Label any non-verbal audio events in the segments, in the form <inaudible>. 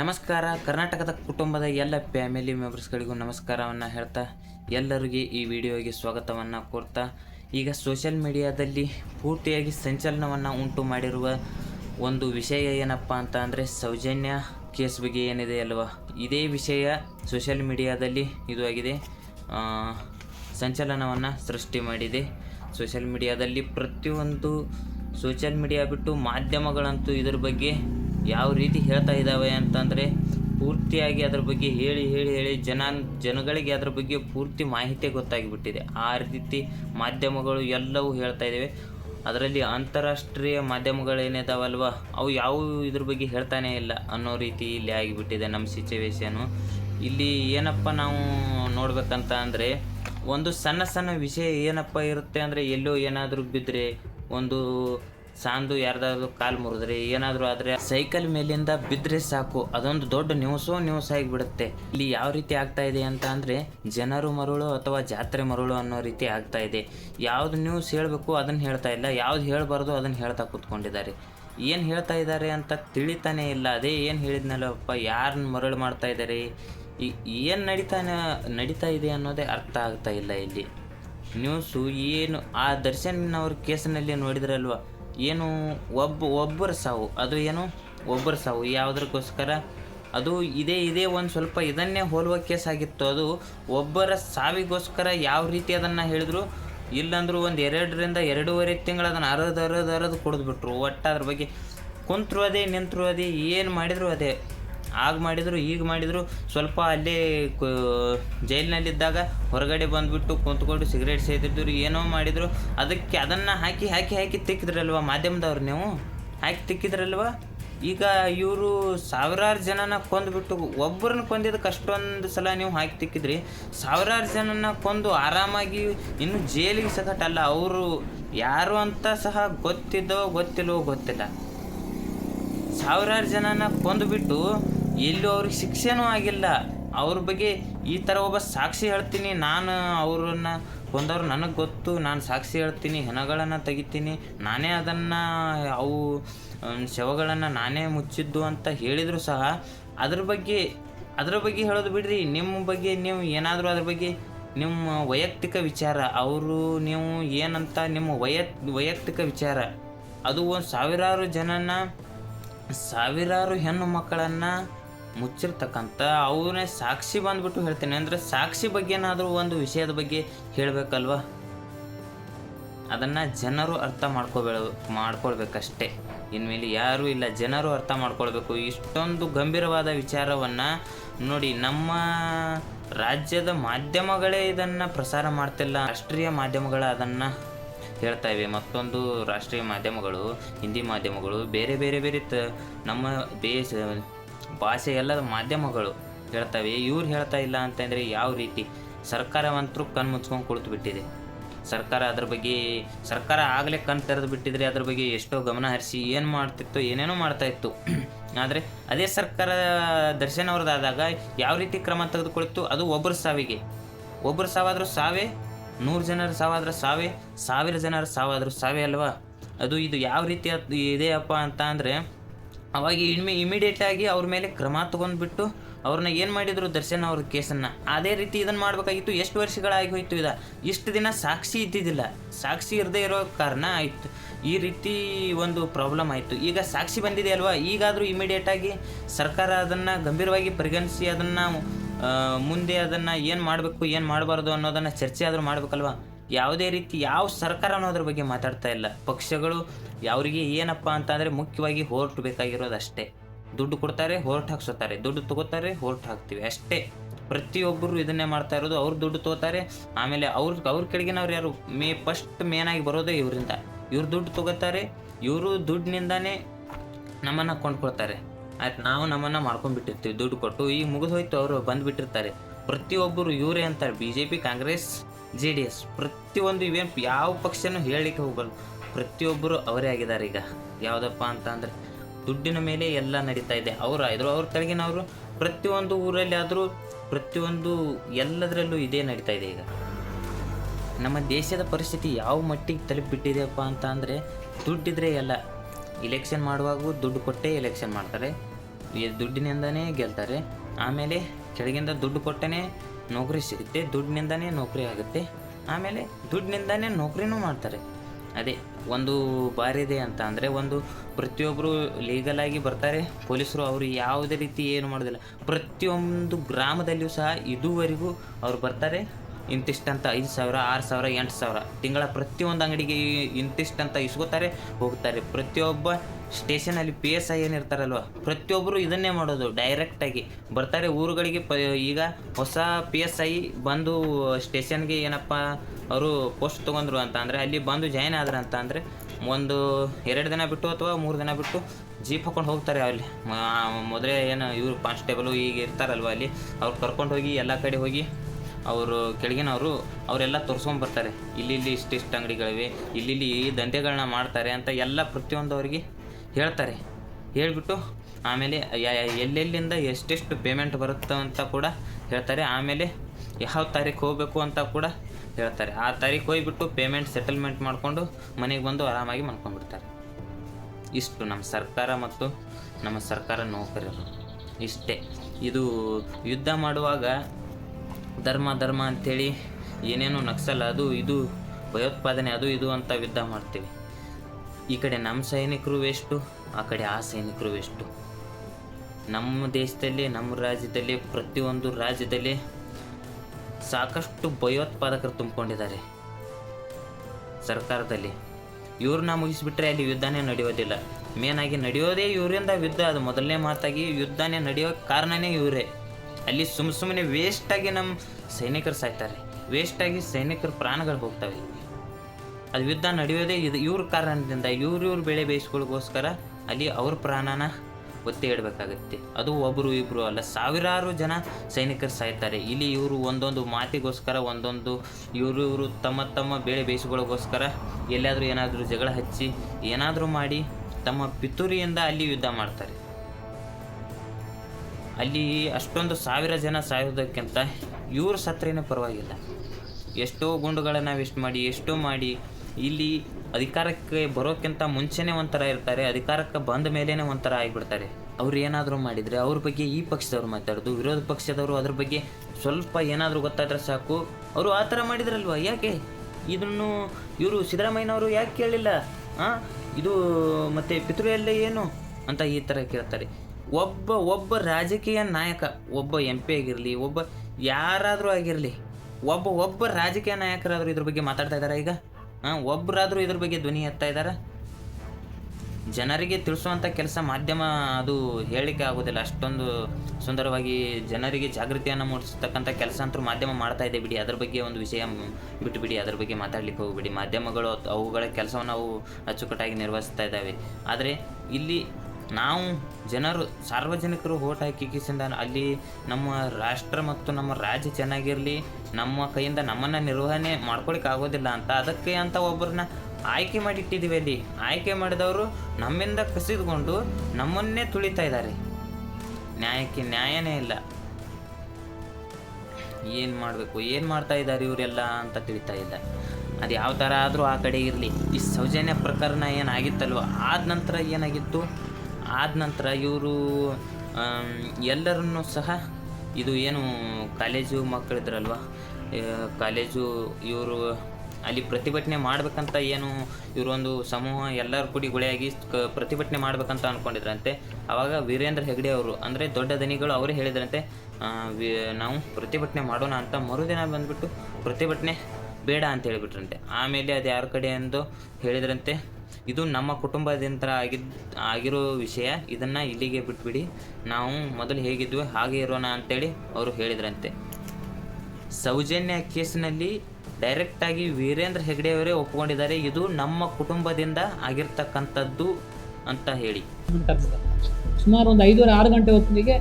ನಮಸ್ಕಾರ. ಕರ್ನಾಟಕದ ಕುಟುಂಬದ ಎಲ್ಲ ಫ್ಯಾಮಿಲಿ ಮೆಂಬರ್ಸ್ಗಳಿಗೂ ನಮಸ್ಕಾರವನ್ನು ಹೇಳ್ತಾ, ಎಲ್ಲರಿಗೆ ಈ ವಿಡಿಯೋಗೆ ಸ್ವಾಗತವನ್ನು ಕೋರ್ತಾ, ಈಗ ಸೋಷಿಯಲ್ ಮೀಡಿಯಾದಲ್ಲಿ ಪೂರ್ತಿಯಾಗಿ ಸಂಚಲನವನ್ನು ಉಂಟು ಮಾಡಿರುವ ಒಂದು ವಿಷಯ ಏನಪ್ಪ ಅಂತ ಅಂದರೆ, ಸೌಜನ್ಯ ಕೇಸ್ ಬಗ್ಗೆ ಏನಿದೆ ಅಲ್ವಾ? ಇದೇ ವಿಷಯ ಸೋಷಿಯಲ್ ಮೀಡಿಯಾದಲ್ಲಿ ಇದು ಆಗಿದೆ. ಸಂಚಲನವನ್ನು ಸೃಷ್ಟಿ ಮಾಡಿದೆ. ಸೋಷಿಯಲ್ ಮೀಡಿಯಾದಲ್ಲಿ ಪ್ರತಿಯೊಂದು ಸೋಷಿಯಲ್ ಮೀಡಿಯಾ ಬಿಟ್ಟು ಮಾಧ್ಯಮಗಳಂತೂ ಇದ್ರ ಬಗ್ಗೆ ಯಾವ ರೀತಿ ಹೇಳ್ತಾ ಇದ್ದಾವೆ ಅಂತಂದರೆ ಪೂರ್ತಿಯಾಗಿ ಅದ್ರ ಬಗ್ಗೆ ಹೇಳಿ ಹೇಳಿ ಹೇಳಿ ಜನ ಜನಗಳಿಗೆ ಅದ್ರ ಬಗ್ಗೆ ಪೂರ್ತಿ ಮಾಹಿತಿ ಗೊತ್ತಾಗಿಬಿಟ್ಟಿದೆ. ಆ ರೀತಿ ಮಾಧ್ಯಮಗಳು ಎಲ್ಲವೂ ಹೇಳ್ತಾ ಇದ್ದಾವೆ. ಅದರಲ್ಲಿ ಅಂತಾರಾಷ್ಟ್ರೀಯ ಮಾಧ್ಯಮಗಳು ಮಾಧ್ಯಮಗಳೇನಿದಾವಲ್ವ ಅವು ಯಾವ ಇದ್ರ ಬಗ್ಗೆ ಹೇಳ್ತಾನೆ ಇಲ್ಲ ಅನ್ನೋ ರೀತಿ ಇಲ್ಲಿ ಆಗಿಬಿಟ್ಟಿದೆ ನಮ್ಮ ಸಿಚುವೇಶನು ಇಲ್ಲಿ ಏನಪ್ಪ ನಾವು ನೋಡ್ಬೇಕಂತ ಅಂದರೆ, ಒಂದು ಸಣ್ಣ ಸಣ್ಣ ವಿಷಯ ಏನಪ್ಪ ಇರುತ್ತೆ ಅಂದರೆ ಎಲ್ಲೋ ಏನಾದರೂ ಬಿದ್ದರೆ ಒಂದು ಸಾಂದು ಯಾರ್ದಾದ್ರು ಕಾಲು ಮುರಿದ್ರೆ, ಏನಾದರೂ ಆದರೆ ಸೈಕಲ್ ಮೇಲಿಂದ ಬಿದ್ದರೆ ಸಾಕು. ಅದೊಂದು ದೊಡ್ಡ ನ್ಯೂಸೋ ನ್ಯೂಸ್ ಆಗಿಬಿಡುತ್ತೆ ಇಲ್ಲಿ ಯಾವ ರೀತಿ ಆಗ್ತಾ ಇದೆ ಅಂತ ಅಂದರೆ, ಜನರು ಮರುಳು ಅಥವಾ ಜಾತ್ರೆ ಮರುಳು ಅನ್ನೋ ರೀತಿ ಆಗ್ತಾ ಇದೆ. ಯಾವ್ದು ನ್ಯೂಸ್ ಹೇಳಬೇಕು ಅದನ್ನು ಹೇಳ್ತಾ ಇಲ್ಲ. ಯಾವ್ದು ಹೇಳಬಾರ್ದು ಅದನ್ನು ಹೇಳ್ತಾ ಕೂತ್ಕೊಂಡಿದ್ದಾರೆ. ಏನು ಹೇಳ್ತಾ ಇದ್ದಾರೆ ಅಂತ ತಿಳಿತಾನೆ ಇಲ್ಲ. ಅದೇ ಏನು ಹೇಳಿದ್ನಲ್ಲಪ್ಪ ಯಾರನ್ನ ಮರಳು ಮಾಡ್ತಾ ಇದ್ದಾರೆ? ಏನು ನಡೀತಾನೆ ನಡೀತಾ ಇದೆ ಅನ್ನೋದೇ ಅರ್ಥ ಆಗ್ತಾ ಇಲ್ಲ ಇಲ್ಲಿ. ನ್ಯೂಸು ಏನು, ಆ ದರ್ಶನ್ ಅವ್ರ ಕೇಸಿನಲ್ಲಿ ನೋಡಿದ್ರಲ್ವ? ಏನು ಒಬ್ಬ, ಒಬ್ಬರ ಸಾವು, ಅದು ಏನು ಒಬ್ಬರ ಸಾವು ಯಾವುದಕ್ಕೋಸ್ಕರ ಅದು ಇದೇ ಇದೇ ಒಂದು ಸ್ವಲ್ಪ ಇದನ್ನೇ ಹೋಲುವ ಕೇಸ್ ಆಗಿತ್ತು. ಅದು ಒಬ್ಬರ ಸಾವಿಗೋಸ್ಕರ ಯಾವ ರೀತಿ ಅದನ್ನು ಹೇಳಿದ್ರು? ಇಲ್ಲಂದ್ರೂ ಒಂದು ಎರಡರಿಂದ ಎರಡೂವರೆ ತಿಂಗಳು ಅದನ್ನು ಅರದು ಅರದು ಅರದು ಕುಡಿದ್ಬಿಟ್ರು. ಒಟ್ಟು ಅದ್ರ ಬಗ್ಗೆ ಕುಂತರು ಅದೇ, ನಿಂತರು ಅದೇ, ಏನು ಮಾಡಿದ್ರು ಅದೇ. ಆಗ ಮಾಡಿದರು ಈಗ ಮಾಡಿದರು, ಸ್ವಲ್ಪ ಅಲ್ಲೇ ಜೈಲಿನಲ್ಲಿದ್ದಾಗ ಹೊರಗಡೆ ಬಂದುಬಿಟ್ಟು ಕುಂತ್ಕೊಂಡು ಸಿಗರೇಟ್ ಸೇದಿದ್ರು, ಏನೋ ಮಾಡಿದರು. ಅದಕ್ಕೆ ಅದನ್ನು ಹಾಕಿ ಹಾಕಿ ಹಾಕಿ ತಿಕ್ಕಿದ್ರಲ್ವ ಮಾಧ್ಯಮದವ್ರು ನೀವು? ಹಾಕಿ ತಿಕ್ಕಿದ್ರಲ್ವ? ಈಗ ಇವರು ಸಾವಿರಾರು ಜನನ ಕೊಂದುಬಿಟ್ಟು ಒಬ್ಬರನ್ನ ಕೊಂದಿದ್ದಕ್ಕೆ ಅಷ್ಟೊಂದು ಸಲ ನೀವು ಹಾಕಿ ತಿಕ್ಕಿದ್ರಿ. ಸಾವಿರಾರು ಜನನ ಕೊಂದು ಆರಾಮಾಗಿ ಇನ್ನು ಜೈಲಿಗೆ ಸಕಟಲ್ಲ ಅವರು ಯಾರು ಅಂತ ಸಹ ಗೊತ್ತಿದ್ದೋ ಗೊತ್ತಿಲ್ಲವೋ ಗೊತ್ತಿಲ್ಲ. ಸಾವಿರಾರು ಜನನ ಕೊಂದುಬಿಟ್ಟು ಎಲ್ಲೂ ಅವ್ರಿಗೆ ಶಿಕ್ಷೆನೂ ಆಗಿಲ್ಲ. ಅವ್ರ ಬಗ್ಗೆ ಈ ಥರ ಒಬ್ಬ ಸಾಕ್ಷಿ ಹೇಳ್ತೀನಿ, ನಾನು ಅವ್ರನ್ನ ಒಂದವ್ರು ನನಗೆ ಗೊತ್ತು, ನಾನು ಸಾಕ್ಷಿ ಹೇಳ್ತೀನಿ, ಹೆಣಗಳನ್ನು ತೆಗಿತೀನಿ, ನಾನೇ ಅದನ್ನು ಅವು ಶವಗಳನ್ನು ನಾನೇ ಮುಚ್ಚಿದ್ದು ಅಂತ ಹೇಳಿದರೂ ಸಹ, ಅದ್ರ ಬಗ್ಗೆ ಅದ್ರ ಬಗ್ಗೆ ಹೇಳೋದು ಬಿಡ್ರಿ. ನಿಮ್ಮ ಬಗ್ಗೆ ನೀವು ಏನಾದರೂ ಅದ್ರ ಬಗ್ಗೆ ನಿಮ್ಮ ವೈಯಕ್ತಿಕ ವಿಚಾರ, ಅವರು ನೀವು ಏನಂತ ನಿಮ್ಮ ವೈಯಕ್ ವೈಯಕ್ತಿಕ ವಿಚಾರ, ಅದು ಒಂದು ಸಾವಿರಾರು ಜನನ, ಸಾವಿರಾರು ಹೆಣ್ಣು ಮಕ್ಕಳನ್ನು ಮುಚ್ಚಿರ್ತಕ್ಕಂಥ ಅವನೇ ಸಾಕ್ಷಿ ಬಂದ್ಬಿಟ್ಟು ಹೇಳ್ತೇನೆ. ಅಂದರೆ ಸಾಕ್ಷಿ ಬಗ್ಗೆ ಏನಾದರೂ ಒಂದು ವಿಷಯದ ಬಗ್ಗೆ ಹೇಳಬೇಕಲ್ವ? ಅದನ್ನು ಜನರು ಅರ್ಥ ಮಾಡ್ಕೋಬೇಡ ಮಾಡ್ಕೊಳ್ಬೇಕಷ್ಟೇ. ಇನ್ಮೇಲೆ ಯಾರೂ ಇಲ್ಲ. ಜನರು ಅರ್ಥ ಮಾಡ್ಕೊಳ್ಬೇಕು. ಇಷ್ಟೊಂದು ಗಂಭೀರವಾದ ವಿಚಾರವನ್ನು ನೋಡಿ ನಮ್ಮ ರಾಜ್ಯದ ಮಾಧ್ಯಮಗಳೇ ಇದನ್ನು ಪ್ರಸಾರ ಮಾಡ್ತಿಲ್ಲ. ರಾಷ್ಟ್ರೀಯ ಮಾಧ್ಯಮಗಳು ಅದನ್ನು ಹೇಳ್ತಾ ಇವೆ. ಮತ್ತೊಂದು ರಾಷ್ಟ್ರೀಯ ಮಾಧ್ಯಮಗಳು, ಹಿಂದಿ ಮಾಧ್ಯಮಗಳು, ಬೇರೆ ಬೇರೆ ಬೇರೆ ತ ನಮ್ಮ ದೇಶ ಭಾಷೆ ಎಲ್ಲದ ಮಾಧ್ಯಮಗಳು ಹೇಳ್ತವೆ, ಇವ್ರು ಹೇಳ್ತಾ ಇಲ್ಲ ಅಂತಂದರೆ ಯಾವ ರೀತಿ? ಸರ್ಕಾರವಂತರೂ ಕಣ್ಣು ಮುಚ್ಕೊಂಡು ಕುಳಿತು ಬಿಟ್ಟಿದೆ ಸರ್ಕಾರ ಅದ್ರ ಬಗ್ಗೆ, ಸರ್ಕಾರ ಆಗಲೇ ಕಣ್ ತೆರೆದು ಬಿಟ್ಟಿದ್ರೆ ಅದ್ರ ಬಗ್ಗೆ ಎಷ್ಟೋ ಗಮನ ಹರಿಸಿ ಏನು ಮಾಡ್ತಿತ್ತು, ಏನೇನೋ ಮಾಡ್ತಾ ಇತ್ತು. <clears throat> ಆದರೆ ಅದೇ ಸರ್ಕಾರ ದರ್ಶನ ಅವ್ರದ್ದಾದಾಗ ಯಾವ ರೀತಿ ಕ್ರಮ ತೆಗೆದುಕೊಳ್ತು, ಅದು ಒಬ್ಬರ ಸಾವಿಗೆ. ಒಬ್ಬರು ಸಾವಾದರೂ ಸಾವೇ? ನೂರು ಜನರ ಸಾವಾದರೂ ಸಾವೇ? ಸಾವಿರ ಜನರ ಸಾವಾದರೂ ಸಾವೇ ಅಲ್ವಾ? ಅದು ಇದು ಯಾವ ರೀತಿ ಇದೆಯಪ್ಪ ಅಂತ ಅಂದರೆ ಅವಾಗ ಇಮಿಡಿಯೇಟ್ ಆಗಿ ಅವ್ರ ಮೇಲೆ ಕ್ರಮ ತಗೊಂಡ್ಬಿಟ್ಟು ಅವ್ರನ್ನ ಏನು ಮಾಡಿದ್ರು ದರ್ಶನ್ ಅವ್ರ ಕೇಸನ್ನು. ಅದೇ ರೀತಿ ಇದನ್ನ ಮಾಡಬೇಕಾಗಿತ್ತು. ಎಷ್ಟು ವರ್ಷಗಳಾಗಿ ಹೋಯ್ತು ಇದ? ಇಷ್ಟು ದಿನ ಸಾಕ್ಷಿ ಇದ್ದಿದ್ದಿಲ್ಲ. ಸಾಕ್ಷಿ ಇರದೇ ಇರೋ ಕಾರಣ ಆಯಿತು. ಈ ರೀತಿ ಒಂದು ಪ್ರಾಬ್ಲಮ್ ಆಯಿತು. ಈಗ ಸಾಕ್ಷಿ ಬಂದಿದೆ ಅಲ್ವಾ? ಈಗಾದರೂ ಇಮಿಡಿಯೇಟಾಗಿ ಸರ್ಕಾರ ಅದನ್ನು ಗಂಭೀರವಾಗಿ ಪರಿಗಣಿಸಿ ಅದನ್ನು ಮುಂದೆ ಅದನ್ನು ಏನು ಮಾಡಬೇಕು, ಏನು ಮಾಡಬಾರ್ದು ಅನ್ನೋದನ್ನು ಚರ್ಚೆ ಆದರೂ ಮಾಡಬೇಕಲ್ವಾ? ಯಾವುದೇ ರೀತಿ ಯಾವ ಸರ್ಕಾರ ಅನ್ನೋದ್ರ ಬಗ್ಗೆ ಮಾತಾಡ್ತಾ ಇಲ್ಲ. ಪಕ್ಷಗಳು ಅವರಿಗೆ ಏನಪ್ಪ ಅಂತಂದರೆ ಮುಖ್ಯವಾಗಿ ಹೋರ್ಟ್ ಬೇಕಾಗಿರೋದು ಅಷ್ಟೇ ದುಡ್ಡು ಕೊಡ್ತಾರೆ ಹೋರ್ಟ್ ಹಾಕ್ಸೋತಾರೆ ದುಡ್ಡು ತಗೋತಾರೆ ಹೋರ್ಟ್ ಹಾಕ್ತೀವಿ ಅಷ್ಟೇ. ಪ್ರತಿಯೊಬ್ಬರು ಇದನ್ನೇ ಮಾಡ್ತಾ ಇರೋದು, ಅವ್ರು ದುಡ್ಡು ತಗೋತಾರೆ. ಆಮೇಲೆ ಅವ್ರ ಅವ್ರ ಕೆಳಗಿನವ್ರು ಯಾರು? ಮೇ ಫಸ್ಟ್ ಮೇನಾಗಿ ಬರೋದೇ ಇವರಿಂದ. ಇವ್ರು ದುಡ್ಡು ತಗೋತಾರೆ, ಇವರು ದುಡ್ಡಿನಿಂದಾನೇ ನಮ್ಮನ್ನು ಕೊಂಡ್ಕೊಳ್ತಾರೆ. ಆಯ್ತು, ನಾವು ನಮ್ಮನ್ನು ಮಾಡ್ಕೊಂಡ್ಬಿಟ್ಟಿರ್ತೀವಿ ದುಡ್ಡು ಕೊಟ್ಟು. ಈಗ ಮುಗಿದು ಹೋಯ್ತು ಅವರು ಬಂದುಬಿಟ್ಟಿರ್ತಾರೆ. ಪ್ರತಿಯೊಬ್ಬರು ಇವರೇ ಅಂತಾರೆ. B J P Congress J D S ಪ್ರತಿಯೊಂದು ಇವೇನು ಯಾವ ಪಕ್ಷನೂ ಹೇಳಲಿಕ್ಕೆ ಹೋಗಲ್ಲ. ಪ್ರತಿಯೊಬ್ಬರು ಅವರೇ ಆಗಿದ್ದಾರೆ ಈಗ. ಯಾವುದಪ್ಪ ಅಂತ ಅಂದರೆ ದುಡ್ಡಿನ ಮೇಲೆ ಎಲ್ಲ ನಡೀತಾ ಇದೆ. ಅವರು ಆದರು ಅವ್ರ ಕೆಳಗಿನವರು ಪ್ರತಿಯೊಂದು ಊರಲ್ಲಿ ಆದರೂ ಪ್ರತಿಯೊಂದು ಎಲ್ಲದರಲ್ಲೂ ಇದೇ ನಡೀತಾ ಇದೆ ಈಗ. ನಮ್ಮ ದೇಶದ ಪರಿಸ್ಥಿತಿ ಯಾವ ಮಟ್ಟಿಗೆ ತಲುಪಿಬಿಟ್ಟಿದೆಯಪ್ಪ ಅಂತ ಅಂದರೆ ದುಡ್ಡಿದ್ರೆ ಎಲ್ಲ. ಇಲೆಕ್ಷನ್ ಮಾಡುವಾಗೂ ದುಡ್ಡು ಕೊಟ್ಟೇ ಎಲೆಕ್ಷನ್ ಮಾಡ್ತಾರೆ. ದುಡ್ಡಿನಿಂದನೇ ಗೆಲ್ತಾರೆ. ಆಮೇಲೆ ಕೆಳಗಿಂದ ದುಡ್ಡು ಕೊಟ್ಟನೇ ನೌಕರಿ ಸಿಗುತ್ತೆ, ದುಡ್ಡಿನಿಂದನೇ ನೌಕರಿ ಆಗುತ್ತೆ. ಆಮೇಲೆ ದುಡ್ಡಿನಿಂದನೇ ನೌಕರಿನೂ ಮಾಡ್ತಾರೆ. ಅದೇ, ಒಂದು ಬಾರಿದೆ ಅಂತ ಅಂದರೆ ಒಂದು ಪ್ರತಿಯೊಬ್ಬರು ಲೀಗಲಾಗಿ ಬರ್ತಾರೆ, ಪೊಲೀಸರು ಅವರು ಯಾವುದೇ ರೀತಿ ಏನು ಮಾಡೋದಿಲ್ಲ. ಪ್ರತಿಯೊಂದು ಗ್ರಾಮದಲ್ಲಿಯೂ ಸಹ ಇದುವರೆಗೂ ಅವರು ಬರ್ತಾರೆ, ಇಂತಿಷ್ಟಂತ ಐದು ಸಾವಿರ, ಆರು ಸಾವಿರ, ಎಂಟು ಸಾವಿರ. ತಿಂಗಳ ಪ್ರತಿಯೊಂದು ಅಂಗಡಿಗೆ ಇಂತಿಷ್ಟಂತ ಇಸ್ಕೋತಾರೆ, ಹೋಗ್ತಾರೆ. ಪ್ರತಿಯೊಬ್ಬ ಸ್ಟೇಷನಲ್ಲಿ ಪಿ ಎಸ್ ಐ ಏನಿರ್ತಾರಲ್ವ ಪ್ರತಿಯೊಬ್ಬರು ಇದನ್ನೇ ಮಾಡೋದು ಡೈರೆಕ್ಟಾಗಿ ಬರ್ತಾರೆ ಊರುಗಳಿಗೆ ಪ, ಈಗ ಹೊಸ ಪಿ ಎಸ್ ಐ ಬಂದು ಸ್ಟೇಷನ್ಗೆ ಏನಪ್ಪ, ಅವರು ಪೋಸ್ಟ್ ತೊಗೊಂಡ್ರು ಅಂತ ಅಂದರೆ, ಅಲ್ಲಿ ಬಂದು ಜಾಯ್ನ್ ಆದ್ರೆ ಅಂತ ಅಂದರೆ, ಒಂದು ಎರಡು ದಿನ ಬಿಟ್ಟು ಅಥವಾ ಮೂರು ದಿನ ಬಿಟ್ಟು ಜೀಪ್ ಹಾಕೊಂಡು ಹೋಗ್ತಾರೆ ಅಲ್ಲಿ. ಮೊದಲೇ ಏನು ಇವರು ಕಾನ್ಸ್ಟೇಬಲು ಈಗ ಇರ್ತಾರಲ್ವ ಅಲ್ಲಿ, ಅವ್ರು ಕರ್ಕೊಂಡು ಹೋಗಿ ಎಲ್ಲ ಕಡೆ ಹೋಗಿ ಅವರು ಕೆಳಗಿನವರು ಅವರೆಲ್ಲ ತೋರಿಸ್ಕೊಂಬರ್ತಾರೆ ಇಲ್ಲಿ ಇಲ್ಲಿ ಇಷ್ಟಿಷ್ಟು ಅಂಗಡಿಗಳಿವೆ, ಇಲ್ಲಿ ಇಲ್ಲಿ ಈ ದಂಧೆಗಳನ್ನ ಮಾಡ್ತಾರೆ ಅಂತ ಎಲ್ಲ ಪ್ರತಿಯೊಂದು ಅವರಿಗೆ ಹೇಳ್ತಾರೆ. ಹೇಳಿಬಿಟ್ಟು ಆಮೇಲೆ ಎಲ್ಲೆಲ್ಲಿಂದ ಎಷ್ಟೆಷ್ಟು ಪೇಮೆಂಟ್ ಬರುತ್ತೆ ಅಂತ ಕೂಡ ಹೇಳ್ತಾರೆ. ಆಮೇಲೆ ಯಾವ ತಾರೀಕು ಹೋಗಬೇಕು ಅಂತ ಕೂಡ ಹೇಳ್ತಾರೆ. ಆ ತಾರೀಕು ಹೋಗಿಬಿಟ್ಟು ಪೇಮೆಂಟ್ ಸೆಟಲ್ಮೆಂಟ್ ಮಾಡಿಕೊಂಡು ಮನೆಗೆ ಬಂದು ಆರಾಮಾಗಿ ಮಾಡ್ಕೊಂಡ್ಬಿಡ್ತಾರೆ ಇಷ್ಟು ನಮ್ಮ ಸರ್ಕಾರ ಮತ್ತು ನಮ್ಮ ಸರ್ಕಾರ ನೌಕರರು. ಇಷ್ಟೇ. ಇದು ಯುದ್ಧ ಮಾಡುವಾಗ ಧರ್ಮ ಧರ್ಮ ಅಂಥೇಳಿ ಏನೇನು ನಕ್ಸಲ್ ಅದು, ಇದು ಭಯೋತ್ಪಾದನೆ, ಅದು, ಇದು ಅಂತ ಯುದ್ಧ ಮಾಡ್ತೀವಿ. ಈ ಕಡೆ ನಮ್ಮ ಸೈನಿಕರು ವೇಸ್ಟು ಆ ಕಡೆ ಆ ಸೈನಿಕರು ವೇಸ್ಟು ನಮ್ಮ ದೇಶದಲ್ಲಿ, ನಮ್ಮ ರಾಜ್ಯದಲ್ಲಿ, ಪ್ರತಿಯೊಂದು ರಾಜ್ಯದಲ್ಲಿ ಸಾಕಷ್ಟು ಭಯೋತ್ಪಾದಕರು ತುಂಬಿಕೊಂಡಿದ್ದಾರೆ ಸರ್ಕಾರದಲ್ಲಿ. ಇವ್ರನ್ನ ಮುಗಿಸಿಬಿಟ್ರೆ ಅಲ್ಲಿ ಯುದ್ಧನೇ ನಡೆಯೋದಿಲ್ಲ. ಮೇನಾಗಿ ನಡೆಯೋದೇ ಇವರಿಂದ ಯುದ್ಧ. ಅದು ಮೊದಲನೇ ಮಾತಾಗಿ ಯುದ್ಧನೇ ನಡೆಯೋ ಕಾರಣನೇ ಇವರೇ. ಅಲ್ಲಿ ಸುಮ್ಮ ಸುಮ್ಮನೆ ವೇಸ್ಟಾಗಿ ನಮ್ಮ ಸೈನಿಕರು ಸಾಯ್ತಾರೆ. ವೇಸ್ಟಾಗಿ ಸೈನಿಕರ ಪ್ರಾಣಗಳು ಹೋಗ್ತವೆ. ಅದು ಯುದ್ಧ ನಡೆಯೋದೇ ಇದು ಇವ್ರ ಕಾರಣದಿಂದ. ಇವ್ರ ಇವ್ರ ಬೆಳೆ ಬೇಯಿಸ್ಕೊಳ್ಗೋಸ್ಕರ ಅಲ್ಲಿ ಅವ್ರ ಪ್ರಾಣನ ಒತ್ತಿ ಇಡಬೇಕಾಗುತ್ತೆ. ಅದು ಒಬ್ಬರು ಇಬ್ಬರು ಅಲ್ಲ. ಸಾವಿರಾರು ಜನ ಸೈನಿಕರು ಸಾಯ್ತಾರೆ. ಇಲ್ಲಿ ಇವರು ಒಂದೊಂದು ಮಾತಿಗೋಸ್ಕರ, ಒಂದೊಂದು ಇವರು ಇವರು ತಮ್ಮ ತಮ್ಮ ಬೇಳೆ ಬೇಯಿಸ್ಕೊಳ್ಳೋಗೋಸ್ಕರ ಎಲ್ಲಾದರೂ ಏನಾದರೂ ಜಗಳ ಹಚ್ಚಿ, ಏನಾದರೂ ಮಾಡಿ ತಮ್ಮ ಪಿತೂರಿಯಿಂದ ಅಲ್ಲಿ ಯುದ್ಧ ಮಾಡ್ತಾರೆ. ಅಲ್ಲಿ ಅಷ್ಟೊಂದು ಸಾವಿರ ಜನ ಸಾಯೋದಕ್ಕಿಂತ ಇವರು ಸತ್ರೇನೂ ಪರವಾಗಿಲ್ಲ. ಎಷ್ಟೋ ಗುಂಡುಗಳನ್ನು ವೇಸ್ಟ್ ಮಾಡಿ, ಎಷ್ಟೋ ಮಾಡಿ ಇಲ್ಲಿ ಅಧಿಕಾರಕ್ಕೆ ಬರೋಕ್ಕಿಂತ ಮುಂಚೆನೇ ಒಂಥರ ಇರ್ತಾರೆ, ಅಧಿಕಾರಕ್ಕೆ ಬಂದ ಮೇಲೇ ಒಂಥರ ಆಗಿಬಿಡ್ತಾರೆ. ಅವ್ರು ಏನಾದರೂ ಮಾಡಿದರೆ ಅವ್ರ ಬಗ್ಗೆ ಈ ಪಕ್ಷದವ್ರು ಮಾತಾಡೋದು, ವಿರೋಧ ಪಕ್ಷದವರು ಅದ್ರ ಬಗ್ಗೆ ಸ್ವಲ್ಪ ಏನಾದರೂ ಗೊತ್ತಾದರೆ ಸಾಕು. ಅವರು ಆ ಥರ ಮಾಡಿದ್ರಲ್ವ? ಯಾಕೆ? ಇದನ್ನು ಇವರು ಸಿದ್ದರಾಮಯ್ಯನವರು ಯಾಕೆ ಕೇಳಿಲ್ಲ? ಹಾಂ ಇದು ಮತ್ತು ಪಿತೃಯಲ್ಲೇ ಏನು ಅಂತ ಈ ಥರ ಕೇಳ್ತಾರೆ. ಒಬ್ಬ ಒಬ್ಬ ರಾಜಕೀಯ ನಾಯಕ, ಒಬ್ಬ ಎಂ ಪಿ ಆಗಿರಲಿ, ಒಬ್ಬ ಯಾರಾದರೂ ಆಗಿರಲಿ, ಒಬ್ಬ ಒಬ್ಬ ರಾಜಕೀಯ ನಾಯಕರಾದರೂ ಇದ್ರ ಬಗ್ಗೆ ಮಾತಾಡ್ತಾ ಇದ್ದಾರೆ ಈಗ? ಹಾಂ ಒಬ್ಬರಾದರೂ ಇದ್ರ ಬಗ್ಗೆ ಧ್ವನಿ ಎತ್ತಾ ಇದ್ದಾರೆ ಜನರಿಗೆ ತಿಳಿಸುವಂಥ ಕೆಲಸ ಮಾಧ್ಯಮ ಅದು ಹೇಳಲಿಕ್ಕೆ ಆಗೋದಿಲ್ಲ. ಅಷ್ಟೊಂದು ಸುಂದರವಾಗಿ ಜನರಿಗೆ ಜಾಗೃತಿಯನ್ನು ಮೂಡಿಸ್ತಕ್ಕಂಥ ಕೆಲಸ ಅಂತೂ ಮಾಧ್ಯಮ ಮಾಡ್ತಾ ಇದೆ ಬಿಡಿ. ಅದ್ರ ಬಗ್ಗೆ ಒಂದು ವಿಷಯ ಬಿಟ್ಟುಬಿಡಿ ಅದ್ರ ಬಗ್ಗೆ ಮಾತಾಡ್ಲಿಕ್ಕೆ ಹೋಗ್ಬಿಡಿ. ಮಾಧ್ಯಮಗಳು ಅವುಗಳ ಕೆಲಸವನ್ನು ಅವು ಅಚ್ಚುಕಟ್ಟಾಗಿ ನಿರ್ವಹಿಸ್ತಾ ಇದ್ದಾವೆ. ಆದರೆ ಇಲ್ಲಿ ನಾವು ಜನರು, ಸಾರ್ವಜನಿಕರು ಓಟ್ ಹಾಕಿಸಿಂದ ಕಿಸಿಂದ ಅಲ್ಲಿ ನಮ್ಮ ರಾಷ್ಟ್ರ ಮತ್ತು ನಮ್ಮ ರಾಜ್ಯ ಚೆನ್ನಾಗಿರಲಿ, ನಮ್ಮ ಕೈಯಿಂದ ನಮ್ಮನ್ನು ನಿರ್ವಹಣೆ ಮಾಡ್ಕೊಳಕ್ಕೆ ಆಗೋದಿಲ್ಲ ಅಂತ ಅದಕ್ಕೆ ಅಂತ ಒಬ್ಬರನ್ನ ಆಯ್ಕೆ ಮಾಡಿಟ್ಟಿದ್ದೀವಿ ಅಲ್ಲಿ. ಆಯ್ಕೆ ಮಾಡಿದವರು ನಮ್ಮಿಂದ ಕಸಿದುಕೊಂಡು ನಮ್ಮನ್ನೇ ತುಳಿತಾ ಇದ್ದಾರೆ. ನ್ಯಾಯಕ್ಕೆ ನ್ಯಾಯನೇ ಇಲ್ಲ. ಏನು ಮಾಡಬೇಕು, ಏನು ಮಾಡ್ತಾ ಇದ್ದಾರೆ ಇವರೆಲ್ಲ ಅಂತ ತಿಳಿತಾ ಇಲ್ಲ. ಅದು ಯಾವ ಥರ ಆದರೂ ಆ ಕಡೆ ಇರಲಿ. ಈ ಸೌಜನ್ಯ ಪ್ರಕರಣ ಏನಾಗಿತ್ತಲ್ವ? ಆದ ನಂತರ ಏನಾಗಿತ್ತು? ಆದ ನಂತರ ಇವರು ಎಲ್ಲರನ್ನು ಸಹ ಇದು ಏನು ಕಾಲೇಜು ಮಕ್ಕಳಿದ್ರಲ್ವ ಕಾಲೇಜು ಇವರು ಅಲ್ಲಿ ಪ್ರತಿಭಟನೆ ಮಾಡಬೇಕಂತ ಏನು ಇವರೊಂದು ಸಮೂಹ ಎಲ್ಲರ ಕೂಡಿ ಗುಳೆಯಾಗಿ ಕ- ಪ್ರತಿಭಟನೆ ಮಾಡಬೇಕಂತ ಅಂದ್ಕೊಂಡಿದ್ರಂತೆ ಆವಾಗ ವೀರೇಂದ್ರ ಹೆಗ್ಡೆ ಅವರು, ಅಂದರೆ ದೊಡ್ಡ ದನಿಗಳು ಅವರೇ ಹೇಳಿದ್ರಂತೆ ನಾವು ಪ್ರತಿಭಟನೆ ಮಾಡೋಣ ಅಂತ ಮರುದಿನ ಬಂದುಬಿಟ್ಟು ಪ್ರತಿಭಟನೆ ಬೇಡ ಅಂತ ಹೇಳಿಬಿಟ್ರಂತೆ. ಆಮೇಲೆ ಅದು ಯಾರ ಕಡೆ ಎಂದು ಹೇಳಿದ್ರಂತೆ ಇದು ನಮ್ಮ ಕುಟುಂಬದಿಂದ ಆಗಿದ್, ಆಗಿರೋ ವಿಷಯ. ಇದನ್ನು ಇಲ್ಲಿಗೆ ಬಿಟ್ಬಿಡಿ. ನಾವು ಮೊದಲು ಹೇಗಿದ್ವಿ ಹಾಗೆ ಇರೋಣ ಅಂತೇಳಿ ಅವರು ಹೇಳಿದ್ರಂತೆ. ಸೌಜನ್ಯ ಕೇಸಿನಲ್ಲಿ ಡೈರೆಕ್ಟಾಗಿ ವೀರೇಂದ್ರ ಹೆಗ್ಡೆಯವರೇ ಒಪ್ಕೊಂಡಿದ್ದಾರೆ. ಇದು ನಮ್ಮ ಕುಟುಂಬದಿಂದ ಆಗಿರ್ತಕ್ಕಂಥದ್ದು ಅಂತ ಹೇಳಿ. ಸುಮಾರು ಒಂದು ಐದೂವರೆ ಆರು ಗಂಟೆ ಹೊತ್ತಿಗೆ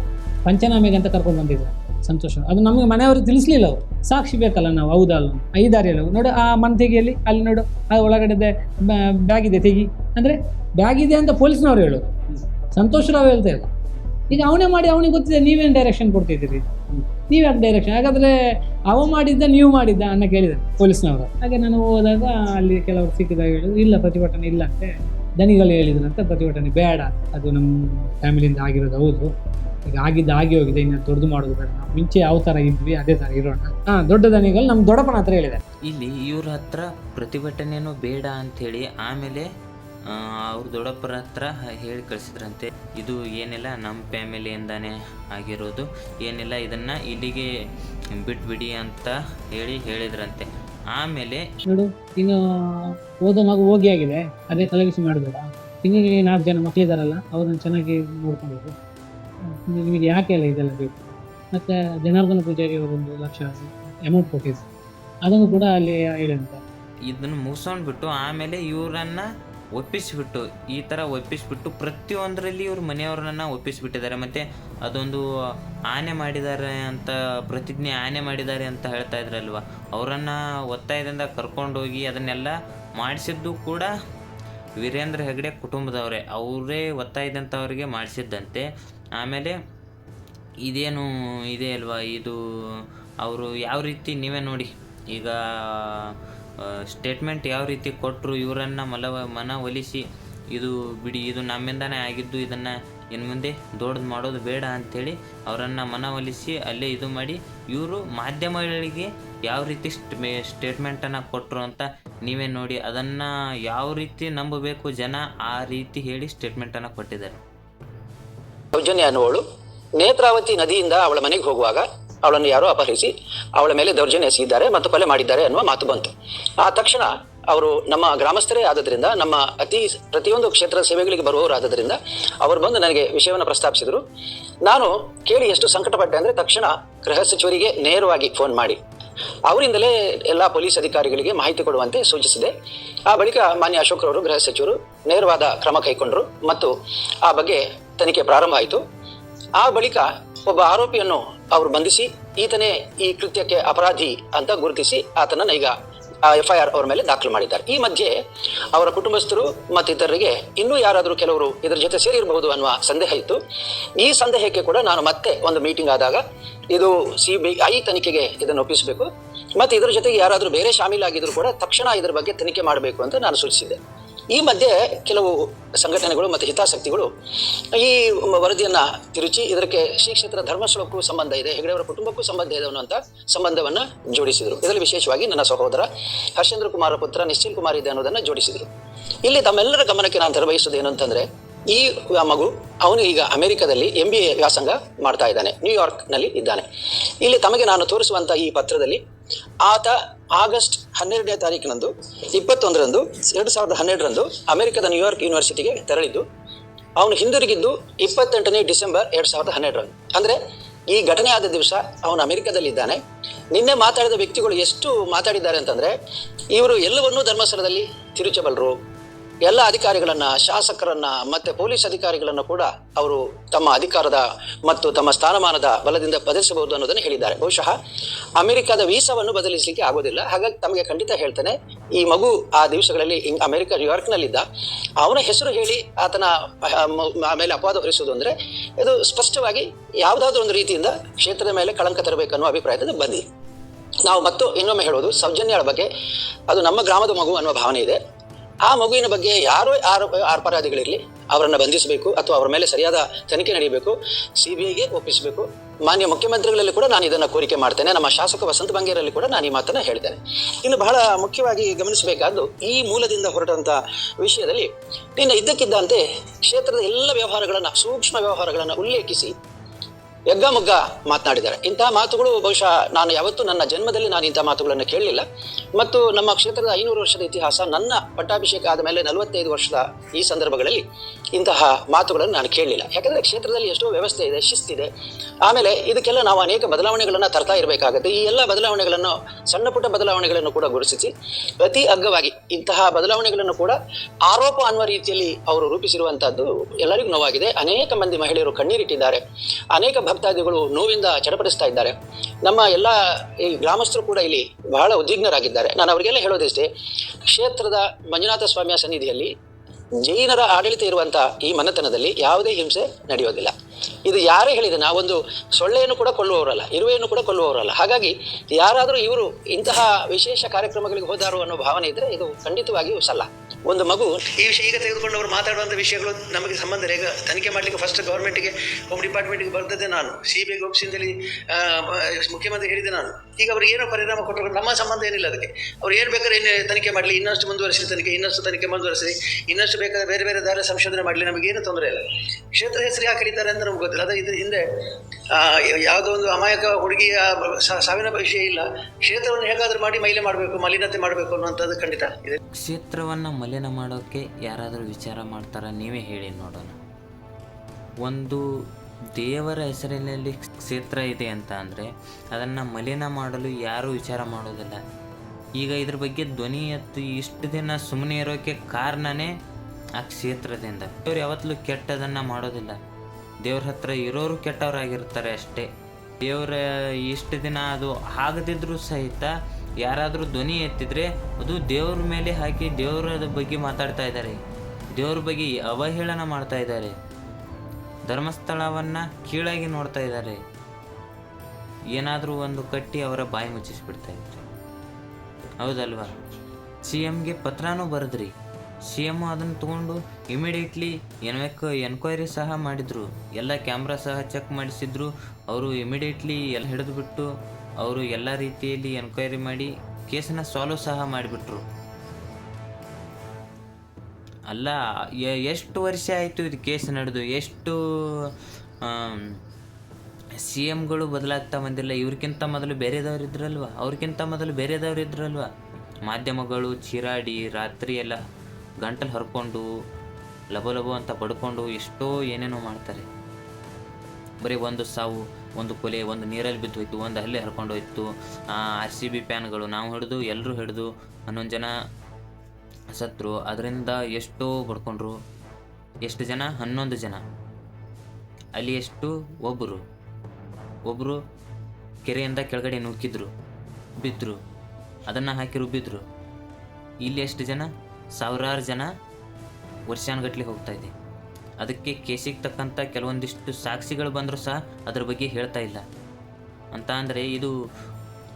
ಪಂಚನಾಮೆಗೆ ಅಂತ ಕರ್ಕೊಂಡು ಬಂದಿದ್ದಾರೆ ಸಂತೋಷ. ಅದು ನಮಗೆ ಮನೆಯವರು ತಿಳಿಸ್ಲಿಲ್ಲ ಅವರು. ಸಾಕ್ಷಿ ಬೇಕಲ್ಲ ನಾವು ಹೌದಲ್ಲ ಅಲ್ಲ ನೋಡು, ಆ ಮನ್ ತೆಗಿಯಲ್ಲಿ, ಅಲ್ಲಿ ನೋಡು, ಆ ಒಳಗಡೆದೆ ಬ್ಯಾಗ್ ಇದೆ ತೆಗಿ. ಅಂದರೆ ಬ್ಯಾಗ್ ಇದೆ ಅಂತ ಪೊಲೀಸ್ನವ್ರು ಹೇಳೋದು. ಸಂತೋಷ್ ರಾವ್ ಹೇಳ್ತಾ ಇಲ್ಲ ಈಗ ಅವನೇ ಮಾಡಿ, ಅವನಿಗೆ ಗೊತ್ತಿದೆ, ನೀವೇನು ಡೈರೆಕ್ಷನ್ ಕೊಡ್ತಿದ್ದೀರಿ? ನೀವು ಡೈರೆಕ್ಷನ್ ಹಾಗಾದರೆ ಅವ ಮಾಡಿದ್ದ, ನೀವು ಮಾಡಿದ್ದ ಅನ್ನ ಕೇಳಿದ ಪೊಲೀಸ್ನವರು. ಹಾಗೆ ನಾನು ಹೋದಾಗ ಅಲ್ಲಿ ಕೆಲವರು ಸಿಕ್ಕಿದಾಗ ಹೇಳಿದ್ರು, ಇಲ್ಲ ಪ್ರತಿಭಟನೆ ಇಲ್ಲ ಅಂತೆ. ದನಿಗಳು ಅಂತ ಪ್ರತಿಭಟನೆ ಬೇಡ. ಅದು ನಮ್ಮ ಫ್ಯಾಮಿಲಿಯಿಂದ ಆಗಿರೋದು, ಹೌದು. ಈಗ ಆಗಿದ್ದು ಆಗಿ ಹೋಗಿದೆ ಇನ್ನು ದೊಡ್ಡದು ಮಾಡೋದು ಬೇಡ ನಾವು ಮುಂಚೆ ಯಾವ ಥರ ಇದ್ವಿ ಅದೇ ಥರ ಇರೋಣ. ಹಾಂ ದೊಡ್ಡ ದನಿಗಳು ನಮ್ಮ ದೊಡ್ಡಪ್ಪನ ಹತ್ರ ಹೇಳಿದೆ ಇಲ್ಲಿ ಇವ್ರ ಹತ್ರ ಪ್ರತಿಭಟನೆನೂ ಬೇಡ ಅಂಥೇಳಿ ಆಮೇಲೆ ಅವ್ರ ದೊಡ್ಡಪ್ಪರ ಹತ್ರ ಹೇಳಿ ಕಳಿಸಿದ್ರಂತೆ ಇದು ಏನಿಲ್ಲ ನಮ್ಮ ಫ್ಯಾಮಿಲಿಯಿಂದಾನೇ ಆಗಿರೋದು ಏನಿಲ್ಲ ಇದನ್ನು ಇಲ್ಲಿಗೆ ಬಿಟ್ಬಿಡಿ ಅಂತ ಹೇಳಿ ಹೇಳಿದ್ರಂತೆ. ಆಮೇಲೆ ನೋಡು ಇನ್ನು ಓದೋ ಮಗು ಹೋಗಿ ಆಗಿದೆ ಅದೇ ತಲೆಬಿಸಿ ಮಾಡಬೇಡ. ಇನ್ನು ನಾಲ್ಕು ಜನ ಮಕ್ಕಳಿದಾರಲ್ಲ ಅವ್ರನ್ನ ಚೆನ್ನಾಗಿ ನೋಡ್ಕೊಬೇಕು ನಿಮಗೆ ಯಾಕೆ ಎಲ್ಲ ಇದೆಲ್ಲ ಬೇಕು? ಮತ್ತು ಜನಾರ್ದನ ಪೂಜಾರಿ ಅವರೊಂದು ಲಕ್ಷ ಅಮೌಂಟ್ ಕೊಟ್ಟಿದ್ರು. ಅದನ್ನು ಕೂಡ ಅಲ್ಲಿ ಹೇಳಂತ ಇದನ್ನು ಮುಗಿಸ್ಕೊಂಡ್ಬಿಟ್ಟು ಆಮೇಲೆ ಇವರನ್ನ ಒಪ್ಪಿಸಿಬಿಟ್ಟು, ಈ ಥರ ಒಪ್ಪಿಸಿಬಿಟ್ಟು ಪ್ರತಿಯೊಂದರಲ್ಲಿ ಇವ್ರ ಮನೆಯವ್ರನ್ನ ಒಪ್ಪಿಸಿಬಿಟ್ಟಿದ್ದಾರೆ. ಮತ್ತು ಅದೊಂದು ಆನೆ ಮಾಡಿದ್ದಾರೆ ಅಂತ, ಪ್ರತಿಜ್ಞೆ ಆನೆ ಮಾಡಿದ್ದಾರೆ ಅಂತ ಹೇಳ್ತಾ ಇದ್ರಲ್ವ? ಅವರನ್ನು ಒತ್ತಾಯದಿಂದ ಕರ್ಕೊಂಡೋಗಿ ಅದನ್ನೆಲ್ಲ ಮಾಡಿಸಿದ್ದು ಕೂಡ ವೀರೇಂದ್ರ ಹೆಗಡೆ ಕುಟುಂಬದವರೇ. ಅವರೇ ಒತ್ತಾಯದಂಥವ್ರಿಗೆ ಮಾಡಿಸಿದ್ದಂತೆ. ಆಮೇಲೆ ಇದೇನು ಇದೆ ಅಲ್ವಾ? ಇದು ಅವರು ಯಾವ ರೀತಿ ನೀವೇ ನೋಡಿ, ಈಗ ಸ್ಟೇಟ್ಮೆಂಟ್ ಯಾವ ರೀತಿ ಕೊಟ್ಟರು ಇವರನ್ನು ಮಲವ ಒಲಿಸಿ, ಇದು ಬಿಡಿ, ಇದು ನಮ್ಮಿಂದನೇ ಆಗಿದ್ದು, ಇದನ್ನು ಇನ್ನು ಮುಂದೆ ದೊಡ್ಡದು ಮಾಡೋದು ಬೇಡ ಅಂಥೇಳಿ ಅವರನ್ನು ಮನವೊಲಿಸಿ ಅಲ್ಲೇ ಇದು ಮಾಡಿ, ಇವರು ಮಾಧ್ಯಮಗಳಿಗೆ ಯಾವ ರೀತಿ ಸ್ಟೇಟ್ಮೆಂಟನ್ನು ಕೊಟ್ಟರು ಅಂತ ನೀವೇ ನೋಡಿ, ಅದನ್ನು ಯಾವ ರೀತಿ ನಂಬಬೇಕು ಜನ ಆ ರೀತಿ ಹೇಳಿ ಸ್ಟೇಟ್ಮೆಂಟನ್ನು ಕೊಟ್ಟಿದ್ದಾರೆ. ಸೌಜನ್ಯ ಅನ್ನುವಳು ನೇತ್ರಾವತಿ ನದಿಯಿಂದ ಅವಳ ಮನೆಗೆ ಹೋಗುವಾಗ ಅವಳನ್ನು ಯಾರೋ ಅಪಹರಿಸಿ ಅವಳ ಮೇಲೆ ದೌರ್ಜನ್ಯ ಎಸಗಿದ್ದಾರೆ ಮತ್ತು ಕೊಲೆ ಮಾಡಿದ್ದಾರೆ ಅನ್ನುವ ಮಾತು ಬಂತು. ಆ ತಕ್ಷಣ ಅವರು ನಮ್ಮ ಗ್ರಾಮಸ್ಥರೇ ಆದ್ದರಿಂದ, ನಮ್ಮ ಅತಿ ಪ್ರತಿಯೊಂದು ಕ್ಷೇತ್ರದ ಸೇವೆಗಳಿಗೆ ಬರುವವರು ಆದ್ದರಿಂದ ಅವರು ಬಂದು ನನಗೆ ವಿಷಯವನ್ನು ಪ್ರಸ್ತಾಪಿಸಿದರು. ನಾನು ಕೇಳಿ ಎಷ್ಟು ಸಂಕಟಪಟ್ಟೆ ಅಂದರೆ ತಕ್ಷಣ ಗೃಹ ಸಚಿವರಿಗೆ ನೇರವಾಗಿ ಫೋನ್ ಮಾಡಿ. ಅವರಿಂದಲೇ ಎಲ್ಲ ಪೊಲೀಸ್ ಅಧಿಕಾರಿಗಳಿಗೆ ಮಾಹಿತಿ ಕೊಡುವಂತೆ ಸೂಚಿಸಿದೆ. ಆ ಬಳಿಕ ಮಾನ್ಯ ಅಶೋಕ್ರವರು ಗೃಹ ಸಚಿವರು ನೇರವಾದ ಕ್ರಮ ಕೈಗೊಂಡರು ಮತ್ತು ಆ ಬಗ್ಗೆ ತನಿಖೆ ಪ್ರಾರಂಭ ಆಯಿತು. ಆ ಬಳಿಕ ಒಬ್ಬ ಆರೋಪಿಯನ್ನು ಅವರು ಬಂಧಿಸಿ, ಈತನೇ ಈ ಕೃತ್ಯಕ್ಕೆ ಅಪರಾಧಿ ಅಂತ ಗುರುತಿಸಿ ಆತನನ್ನು ಈಗ ಎಫ್ ಐ ಆರ್ ಅವರ ಮೇಲೆ ದಾಖಲು ಮಾಡಿದ್ದಾರೆ. ಈ ಮಧ್ಯೆ ಅವರ ಕುಟುಂಬಸ್ಥರು ಮತ್ತು ಇತರರಿಗೆ ಇನ್ನೂ ಯಾರಾದರೂ ಕೆಲವರು ಇದರ ಜೊತೆ ಸೇರಿರಬಹುದು ಅನ್ನುವ ಸಂದೇಹ ಇತ್ತು. ಈ ಸಂದೇಹಕ್ಕೆ ಕೂಡ ನಾನು ಮತ್ತೆ ಒಂದು ಮೀಟಿಂಗ್ ಆದಾಗ ಇದು ಸಿ ಬಿ ಐ ತನಿಖೆಗೆ ಇದನ್ನು ಒಪ್ಪಿಸಬೇಕು. ಮತ್ತು ಇದರ ಜೊತೆಗೆ ಯಾರಾದರೂ ಬೇರೆ ಶಾಮೀಲಾಗಿದ್ರು ಕೂಡ ತಕ್ಷಣ ಇದರ ಬಗ್ಗೆ ತನಿಖೆ ಮಾಡಬೇಕು ಅಂತ ನಾನು ಸೂಚಿಸಿದ್ದೆ. ಈ ಮಧ್ಯೆ ಕೆಲವು ಸಂಘಟನೆಗಳು ಮತ್ತು ಹಿತಾಸಕ್ತಿಗಳು ಈ ವರದಿಯನ್ನ ತಿರುಚಿ ಇದಕ್ಕೆ ಶ್ರೀ ಕ್ಷೇತ್ರ ಧರ್ಮಸ್ಥಳಕ್ಕೂ ಸಂಬಂಧ ಇದೆ ಹೆಗಡೆಯವರ ಕುಟುಂಬಕ್ಕೂ ಸಂಬಂಧ ಇದೆ ಅನ್ನುವಂಥ ಸಂಬಂಧವನ್ನ ಜೋಡಿಸಿದರು. ಇದರಲ್ಲಿ ವಿಶೇಷವಾಗಿ ನನ್ನ ಸಹೋದರ ಹರ್ಷೇಂದ್ರ ಕುಮಾರ ಪುತ್ರ ನಿಶ್ಚಿಲ್ ಕುಮಾರ್ ಇದೆ ಅನ್ನೋದನ್ನ ಜೋಡಿಸಿದರು. ಇಲ್ಲಿ ತಮ್ಮೆಲ್ಲರ ಗಮನಕ್ಕೆ ನಾನು ತರಬಯಸುವುದು ಏನು ಅಂತಂದ್ರೆ, ಈ ಮಗು ಅವನು ಈಗ ಅಮೆರಿಕದಲ್ಲಿ ಎಂ ಬಿ ಎ ವ್ಯಾಸಂಗ ಮಾಡ್ತಾ ಇದ್ದಾನೆ ನ್ಯೂಯಾರ್ಕ್ನಲ್ಲಿ ಇದ್ದಾನೆ. ಇಲ್ಲಿ ತಮಗೆ ನಾನು ತೋರಿಸುವಂಥ ಈ ಪತ್ರದಲ್ಲಿ ಆತ ಆಗಸ್ಟ್ ಹನ್ನೆರಡನೇ ತಾರೀಕಿನಂದು, ಇಪ್ಪತ್ತೊಂದರಂದು, ಎರಡು ಸಾವಿರದ ಹನ್ನೆರಡರಂದು ಅಮೆರಿಕದ ನ್ಯೂಯಾರ್ಕ್ ಯೂನಿವರ್ಸಿಟಿಗೆ ತೆರಳಿದ್ದು. ಅವನು ಹಿಂದಿರುಗಿದ್ದು ಇಪ್ಪತ್ತೆಂಟನೇ ಡಿಸೆಂಬರ್ ಎರಡು ಸಾವಿರದ ಹನ್ನೆರಡರಂದು. ಅಂದರೆ ಈ ಘಟನೆ ಆದ ದಿವಸ ಅವನು ಅಮೆರಿಕದಲ್ಲಿದ್ದಾನೆ. ನಿನ್ನೆ ಮಾತಾಡಿದ ವ್ಯಕ್ತಿಗಳು ಎಷ್ಟು ಮಾತಾಡಿದ್ದಾರೆ ಅಂತಂದರೆ, ಇವರು ಎಲ್ಲವನ್ನೂ ಧರ್ಮಸ್ಥಳದಲ್ಲಿ ತಿರುಚಬಲ್ಲರು ಎಲ್ಲ ಅಧಿಕಾರಿಗಳನ್ನ, ಶಾಸಕರನ್ನ ಮತ್ತೆ ಪೊಲೀಸ್ ಅಧಿಕಾರಿಗಳನ್ನ ಕೂಡ ಅವರು ತಮ್ಮ ಅಧಿಕಾರದ ಮತ್ತು ತಮ್ಮ ಸ್ಥಾನಮಾನದ ಬಲದಿಂದ ಬದಲಿಸಬಹುದು ಅನ್ನೋದನ್ನು ಹೇಳಿದ್ದಾರೆ. ಬಹುಶಃ ಅಮೆರಿಕದ ವೀಸಾವನ್ನು ಬದಲಿಸಲಿಕ್ಕೆ ಆಗೋದಿಲ್ಲ. ಹಾಗಾಗಿ ತಮಗೆ ಖಂಡಿತ ಹೇಳ್ತೇನೆ, ಈ ಮಗು ಆ ದಿವಸಗಳಲ್ಲಿ ಅಮೆರಿಕ, ನ್ಯೂಯಾರ್ಕ್ನಲ್ಲಿದ್ದ, ಅವನ ಹೆಸರು ಹೇಳಿ ಆತನ ಮೇಲೆ ಅಪವಾದ ಹೊರಿಸುವುದು ಅಂದ್ರೆ ಇದು ಸ್ಪಷ್ಟವಾಗಿ ಯಾವುದಾದ್ರೂ ಒಂದು ರೀತಿಯಿಂದ ಕ್ಷೇತ್ರದ ಮೇಲೆ ಕಳಂಕ ತರಬೇಕನ್ನೋ ಅಭಿಪ್ರಾಯದಿಂದ ಬಂದಿದೆ. ನಾವು ಮತ್ತು ಇನ್ನೊಮ್ಮೆ ಹೇಳೋದು ಸೌಜನ್ಯಳ ಬಗ್ಗೆ. ಅದು ನಮ್ಮ ಗ್ರಾಮದ ಮಗು ಅನ್ನುವ ಭಾವನೆ ಇದೆ. ಆ ಮಗುವಿನ ಬಗ್ಗೆ ಯಾರೋ ಆರೋಪ ಅಪರಾಧಿಗಳಿರಲಿ ಅವರನ್ನು ಬಂಧಿಸಬೇಕು ಅಥವಾ ಅವರ ಮೇಲೆ ಸರಿಯಾದ ತನಿಖೆ ನಡೆಯಬೇಕು ಸಿ ಬಿ ಐಗೆ ಒಪ್ಪಿಸಬೇಕು. ಮಾನ್ಯ ಮುಖ್ಯಮಂತ್ರಿಗಳಲ್ಲಿ ಕೂಡ ನಾನು ಇದನ್ನು ಕೋರಿಕೆ ಮಾಡ್ತೇನೆ. ನಮ್ಮ ಶಾಸಕ ವಸಂತ ಬಂಗೇರಲ್ಲಿ ಕೂಡ ನಾನು ಈ ಮಾತನ್ನು ಹೇಳ್ತೇನೆ. ಇನ್ನು ಬಹಳ ಮುಖ್ಯವಾಗಿ ಗಮನಿಸಬೇಕಾದ್ದು, ಈ ಮೂಲದಿಂದ ಹೊರಟಂತ ವಿಷಯದಲ್ಲಿ ನಿನ್ನ ಇದ್ದಕ್ಕಿದ್ದಂತೆ ಕ್ಷೇತ್ರದ ಎಲ್ಲ ವ್ಯವಹಾರಗಳನ್ನು, ಸೂಕ್ಷ್ಮ ವ್ಯವಹಾರಗಳನ್ನು ಉಲ್ಲೇಖಿಸಿ ಯಗ್ಗಮುಗ್ಗ ಮಾತನಾಡಿದ್ದಾರೆ. ಇಂತಹ ಮಾತುಗಳು ಬಹುಶಃ ನಾನು ಯಾವತ್ತೂ ನನ್ನ ಜನ್ಮದಲ್ಲಿ ನಾನು ಇಂತಹ ಮಾತುಗಳನ್ನು ಕೇಳಲಿಲ್ಲ. ಮತ್ತು ನಮ್ಮ ಕ್ಷೇತ್ರದ ಐನೂರು ವರ್ಷದ ಇತಿಹಾಸ ನನ್ನ ಪಟ್ಟಾಭಿಷೇಕ ಆದ ಮೇಲೆ ನಲವತ್ತೈದು ವರ್ಷದ ಈ ಸಂದರ್ಭಗಳಲ್ಲಿ ಇಂತಹ ಮಾತುಗಳನ್ನು ನಾನು ಕೇಳಲಿಲ್ಲ. ಯಾಕಂದರೆ ಕ್ಷೇತ್ರದಲ್ಲಿ ಎಷ್ಟೋ ವ್ಯವಸ್ಥೆ ಇದೆ, ಶಿಸ್ತಿದೆ. ಆಮೇಲೆ ಇದಕ್ಕೆಲ್ಲ ನಾವು ಅನೇಕ ಬದಲಾವಣೆಗಳನ್ನು ತರ್ತಾ ಇರಬೇಕಾಗುತ್ತೆ. ಈ ಎಲ್ಲ ಬದಲಾವಣೆಗಳನ್ನು, ಸಣ್ಣ ಪುಟ್ಟ ಬದಲಾವಣೆಗಳನ್ನು ಕೂಡ ಗುರುತಿಸಿ ಅತಿ ಅಗ್ಗವಾಗಿ ಇಂತಹ ಬದಲಾವಣೆಗಳನ್ನು ಕೂಡ ಆರೋಪ ಅನ್ನುವ ರೀತಿಯಲ್ಲಿ ಅವರು ರೂಪಿಸಿರುವಂತಹದ್ದು ಎಲ್ಲರಿಗೂ ನೋವಾಗಿದೆ. ಅನೇಕ ಮಂದಿ ಮಹಿಳೆಯರು ಕಣ್ಣೀರಿಟ್ಟಿದ್ದಾರೆ. ಅನೇಕ ಭಕ್ತಾದಿಗಳು ನೋವಿಂದ ಚಡಪಡಿಸ್ತಾ ಇದ್ದಾರೆ. ನಮ್ಮ ಎಲ್ಲ ಈ ಗ್ರಾಮಸ್ಥರು ಕೂಡ ಇಲ್ಲಿ ಬಹಳ ಉದ್ವಿಗ್ನರಾಗಿದ್ದಾರೆ. ನಾನು ಅವರಿಗೆಲ್ಲ ಹೇಳೋದಿಷ್ಟೇ, ಕ್ಷೇತ್ರದ ಮಂಜುನಾಥ ಸ್ವಾಮಿಯ ಸನ್ನಿಧಿಯಲ್ಲಿ ಜೈನರ ಆಡಳಿತ ಇರುವಂತಹ ಈ ಮನೆತನದಲ್ಲಿ ಯಾವುದೇ ಹಿಂಸೆ ನಡೆಯೋದಿಲ್ಲ. ಇದು ಯಾರೇ ಹೇಳಿದೆ ನಾವೊಂದು ಸೊಳ್ಳೆಯನ್ನು ಕೂಡ ಕೊಲ್ಲುವವರಲ್ಲ, ಇರುವೆಯನ್ನು ಕೂಡ ಕೊಲ್ಲುವವರಲ್ಲ. ಹಾಗಾಗಿ ಯಾರಾದರೂ ಇವರು ಇಂತಹ ವಿಶೇಷ ಕಾರ್ಯಕ್ರಮಗಳಿಗೆ ಹೋದಾರು ಅನ್ನೋ ಭಾವನೆ ಇದ್ರೆ ಇದು ಖಂಡಿತವಾಗಿಯೂ ಸಲ್ಲ. ಒಂದು ಮಗು ಈ ವಿಷಯ ಈಗ ತೆಗೆದುಕೊಂಡವರು ಮಾತಾಡುವಂಥ ವಿಷಯಗಳು ನಮಗೆ ಸಂಬಂಧ. ಈಗ ತನಿಖೆ ಮಾಡಲಿಕ್ಕೆ ಫಸ್ಟ್ ಗೌರ್ಮೆಂಟ್ಗೆ ಹೋಮ್ ಡಿಪಾರ್ಟ್ಮೆಂಟ್ಗೆ ಬರ್ತದೆ ನಾನು. ಸಿ ಬಿ ಐ ಆಫೀಸಿಂದಲಿ ಮುಖ್ಯಮಂತ್ರಿ ಹೇಳಿದೆ ನಾನು. ಈಗ ಅವರು ಏನೋ ಪರಿಣಾಮ ಕೊಟ್ಟರು, ನಮ್ಮ ಸಂಬಂಧ ಏನಿಲ್ಲ ಅದಕ್ಕೆ. ಅವ್ರು ಏನು ಬೇಕಾದ್ರೆ ಏನು ತನಿಖೆ ಮಾಡಲಿ, ಇನ್ನಷ್ಟು ಮುಂದುವರಿಸಿ ತನಿಖೆ, ಇನ್ನಷ್ಟು ತನಿಖೆ ಮುಂದುವರೆಸಿ, ಇನ್ನಷ್ಟು ಬೇಕಾದ್ರೆ ಬೇರೆ ಬೇರೆ ದಾರಿ ಸಂಶೋಧನೆ ಮಾಡಲಿ, ನಮಗೇನು ತೊಂದರೆ ಇಲ್ಲ. ಕ್ಷೇತ್ರ ಹೆಸರು ಯಾಕೆ ಅಂತ ನಮ್ಗೆ ಗೊತ್ತಿಲ್ಲ. ಅದೇ ಇದ್ರ ಹಿಂದೆ ಯಾವುದೋ ಒಂದು ಅಮಾಯಕ ಹುಡುಗಿಯ ಸಾವಿನ ವಿಷಯ ಇಲ್ಲ. ಕ್ಷೇತ್ರವನ್ನು ಹೇಗಾದರೂ ಮಾಡಿ ಮೈಲೆ ಮಾಡಬೇಕು, ಮಲಿನತೆ ಮಾಡಬೇಕು ಅನ್ನುವಂಥದ್ದು ಖಂಡಿತ ಇದೆ. ಕ್ಷೇತ್ರವನ್ನು ಮಲಿನ ಮಾಡೋಕ್ಕೆ ಯಾರಾದರೂ ವಿಚಾರ ಮಾಡ್ತಾರ? ನೀವೇ ಹೇಳಿ ನೋಡೋಣ. ಒಂದು ದೇವರ ಹೆಸರಿನಲ್ಲಿ ಕ್ಷೇತ್ರ ಇದೆ ಅಂತ ಅಂದರೆ, ಅದನ್ನು ಮಲಿನ ಮಾಡಲು ಯಾರೂ ವಿಚಾರ ಮಾಡೋದಿಲ್ಲ. ಈಗ ಇದ್ರ ಬಗ್ಗೆ ಧ್ವನಿ ಎತ್ತು ಇಷ್ಟು ದಿನ ಸುಮ್ಮನೆ ಇರೋಕ್ಕೆ ಕಾರಣನೇ ಆ ಕ್ಷೇತ್ರದಿಂದ. ಇವರು ಯಾವತ್ತಲೂ ಕೆಟ್ಟದನ್ನು ಮಾಡೋದಿಲ್ಲ. ದೇವ್ರ ಹತ್ರ ಇರೋರು ಕೆಟ್ಟವರಾಗಿರ್ತಾರೆ ಅಷ್ಟೇ. ದೇವ್ರ ಇಷ್ಟು ದಿನ ಅದು ಆಗದಿದ್ರೂ ಸಹಿತ ಯಾರಾದರೂ ಧ್ವನಿ ಎತ್ತಿದ್ರೆ ಅದು ದೇವ್ರ ಮೇಲೆ ಹಾಕಿ ದೇವರ ಬಗ್ಗೆ ಮಾತಾಡ್ತಾ ಇದ್ದಾರೆ. ದೇವ್ರ ಬಗ್ಗೆ ಅವಹೇಳನ ಮಾಡ್ತಾ ಇದ್ದಾರೆ. ಧರ್ಮಸ್ಥಳವನ್ನು ಕೀಳಾಗಿ ನೋಡ್ತಾ ಇದ್ದಾರೆ. ಏನಾದರೂ ಒಂದು ಕಟ್ಟಿ ಅವರ ಬಾಯಿ ಮುಚ್ಚಿಸ್ಬಿಡ್ತಾ ಇದ್ದಾರೆ. ಹೌದಲ್ವಾ? ಸಿ ಎಮ್ಗೆ ಪತ್ರನೂ ಬರೆದ್ರಿ. ಸಿ ಎಂ ಅದನ್ನು ತೊಗೊಂಡು ಇಮಿಡಿಯೇಟ್ಲಿ ಎನ್ವೆಕ್ ಎನ್ಕ್ವೈರಿ ಸಹ ಮಾಡಿದರು. ಎಲ್ಲ ಕ್ಯಾಮ್ರಾ ಸಹ ಚೆಕ್ ಮಾಡಿಸಿದ್ರು. ಅವರು ಇಮಿಡಿಯೇಟ್ಲಿ ಎಲ್ಲ ಹಿಡಿದುಬಿಟ್ಟು ಅವರು ಎಲ್ಲ ರೀತಿಯಲ್ಲಿ ಎನ್ಕ್ವೈರಿ ಮಾಡಿ ಕೇಸನ್ನ ಸಾಲ್ವ್ ಸಹ ಮಾಡಿಬಿಟ್ರು. ಅಲ್ಲ ಎಷ್ಟು ವರ್ಷ ಆಯಿತು ಇದು ಕೇಸ್ ನಡೆದು? ಎಷ್ಟು ಸಿ ಎಮ್ಗಳು ಬದಲಾಗ್ತಾ ಬಂದಿಲ್ಲ? ಇವ್ರಿಗಿಂತ ಮೊದಲು ಬೇರೆದವ್ರು ಇದ್ರಲ್ವ? ಅವ್ರಿಗಿಂತ ಮೊದಲು ಬೇರೆದವ್ರು ಇದ್ರಲ್ವ? ಮಾಧ್ಯಮಗಳು, ಚೀರಾಡಿ, ರಾತ್ರಿ ಎಲ್ಲ ಗಂಟಲು ಹರ್ಕೊಂಡು, ಲಬೋ ಲಬೋ ಅಂತ ಪಡ್ಕೊಂಡು ಎಷ್ಟೋ ಏನೇನೋ ಮಾಡ್ತಾರೆ. ಬರೀ ಒಂದು ಸಾವು, ಒಂದು ಕೊಲೆ, ಒಂದು ನೀರಲ್ಲಿ ಬಿದ್ದು ಹೋಯ್ತು, ಒಂದು ಹಲ್ಲೆ ಹರ್ಕೊಂಡು ಹೋಯ್ತು ಆರ್ ಸಿ ಬಿ ಪ್ಯಾನ್ಗಳು ನಾವು ಹಿಡಿದು ಎಲ್ಲರೂ ಹಿಡಿದು, ಹನ್ನೊಂದು ಜನ ಸತ್ರು, ಅದರಿಂದ ಎಷ್ಟೋ ಬಡ್ಕೊಂಡ್ರು. ಎಷ್ಟು ಜನ? ಹನ್ನೊಂದು ಜನ. ಅಲ್ಲಿ ಎಷ್ಟು? ಒಬ್ಬರು ಒಬ್ಬರು ಕೆರೆಯಿಂದ ಕೆಳಗಡೆ ನೂಕಿದ್ರು ಬಿದ್ದರು ಅದನ್ನು ಹಾಕಿ ರುಬ್ಬಿದ್ರು. ಇಲ್ಲಿ ಎಷ್ಟು ಜನ? ಸಾವಿರಾರು ಜನ ವರ್ಷಾನುಗಟ್ಲೆ ಹೋಗ್ತಾ ಇದೆ. ಅದಕ್ಕೆ ಕೇಸಿಗೆ ತಕ್ಕಂಥ ಕೆಲವೊಂದಿಷ್ಟು ಸಾಕ್ಷಿಗಳು ಬಂದರೂ ಸಹ ಅದ್ರ ಬಗ್ಗೆ ಹೇಳ್ತಾ ಇಲ್ಲ. ಅಂತ ಅಂದರೆ ಇದು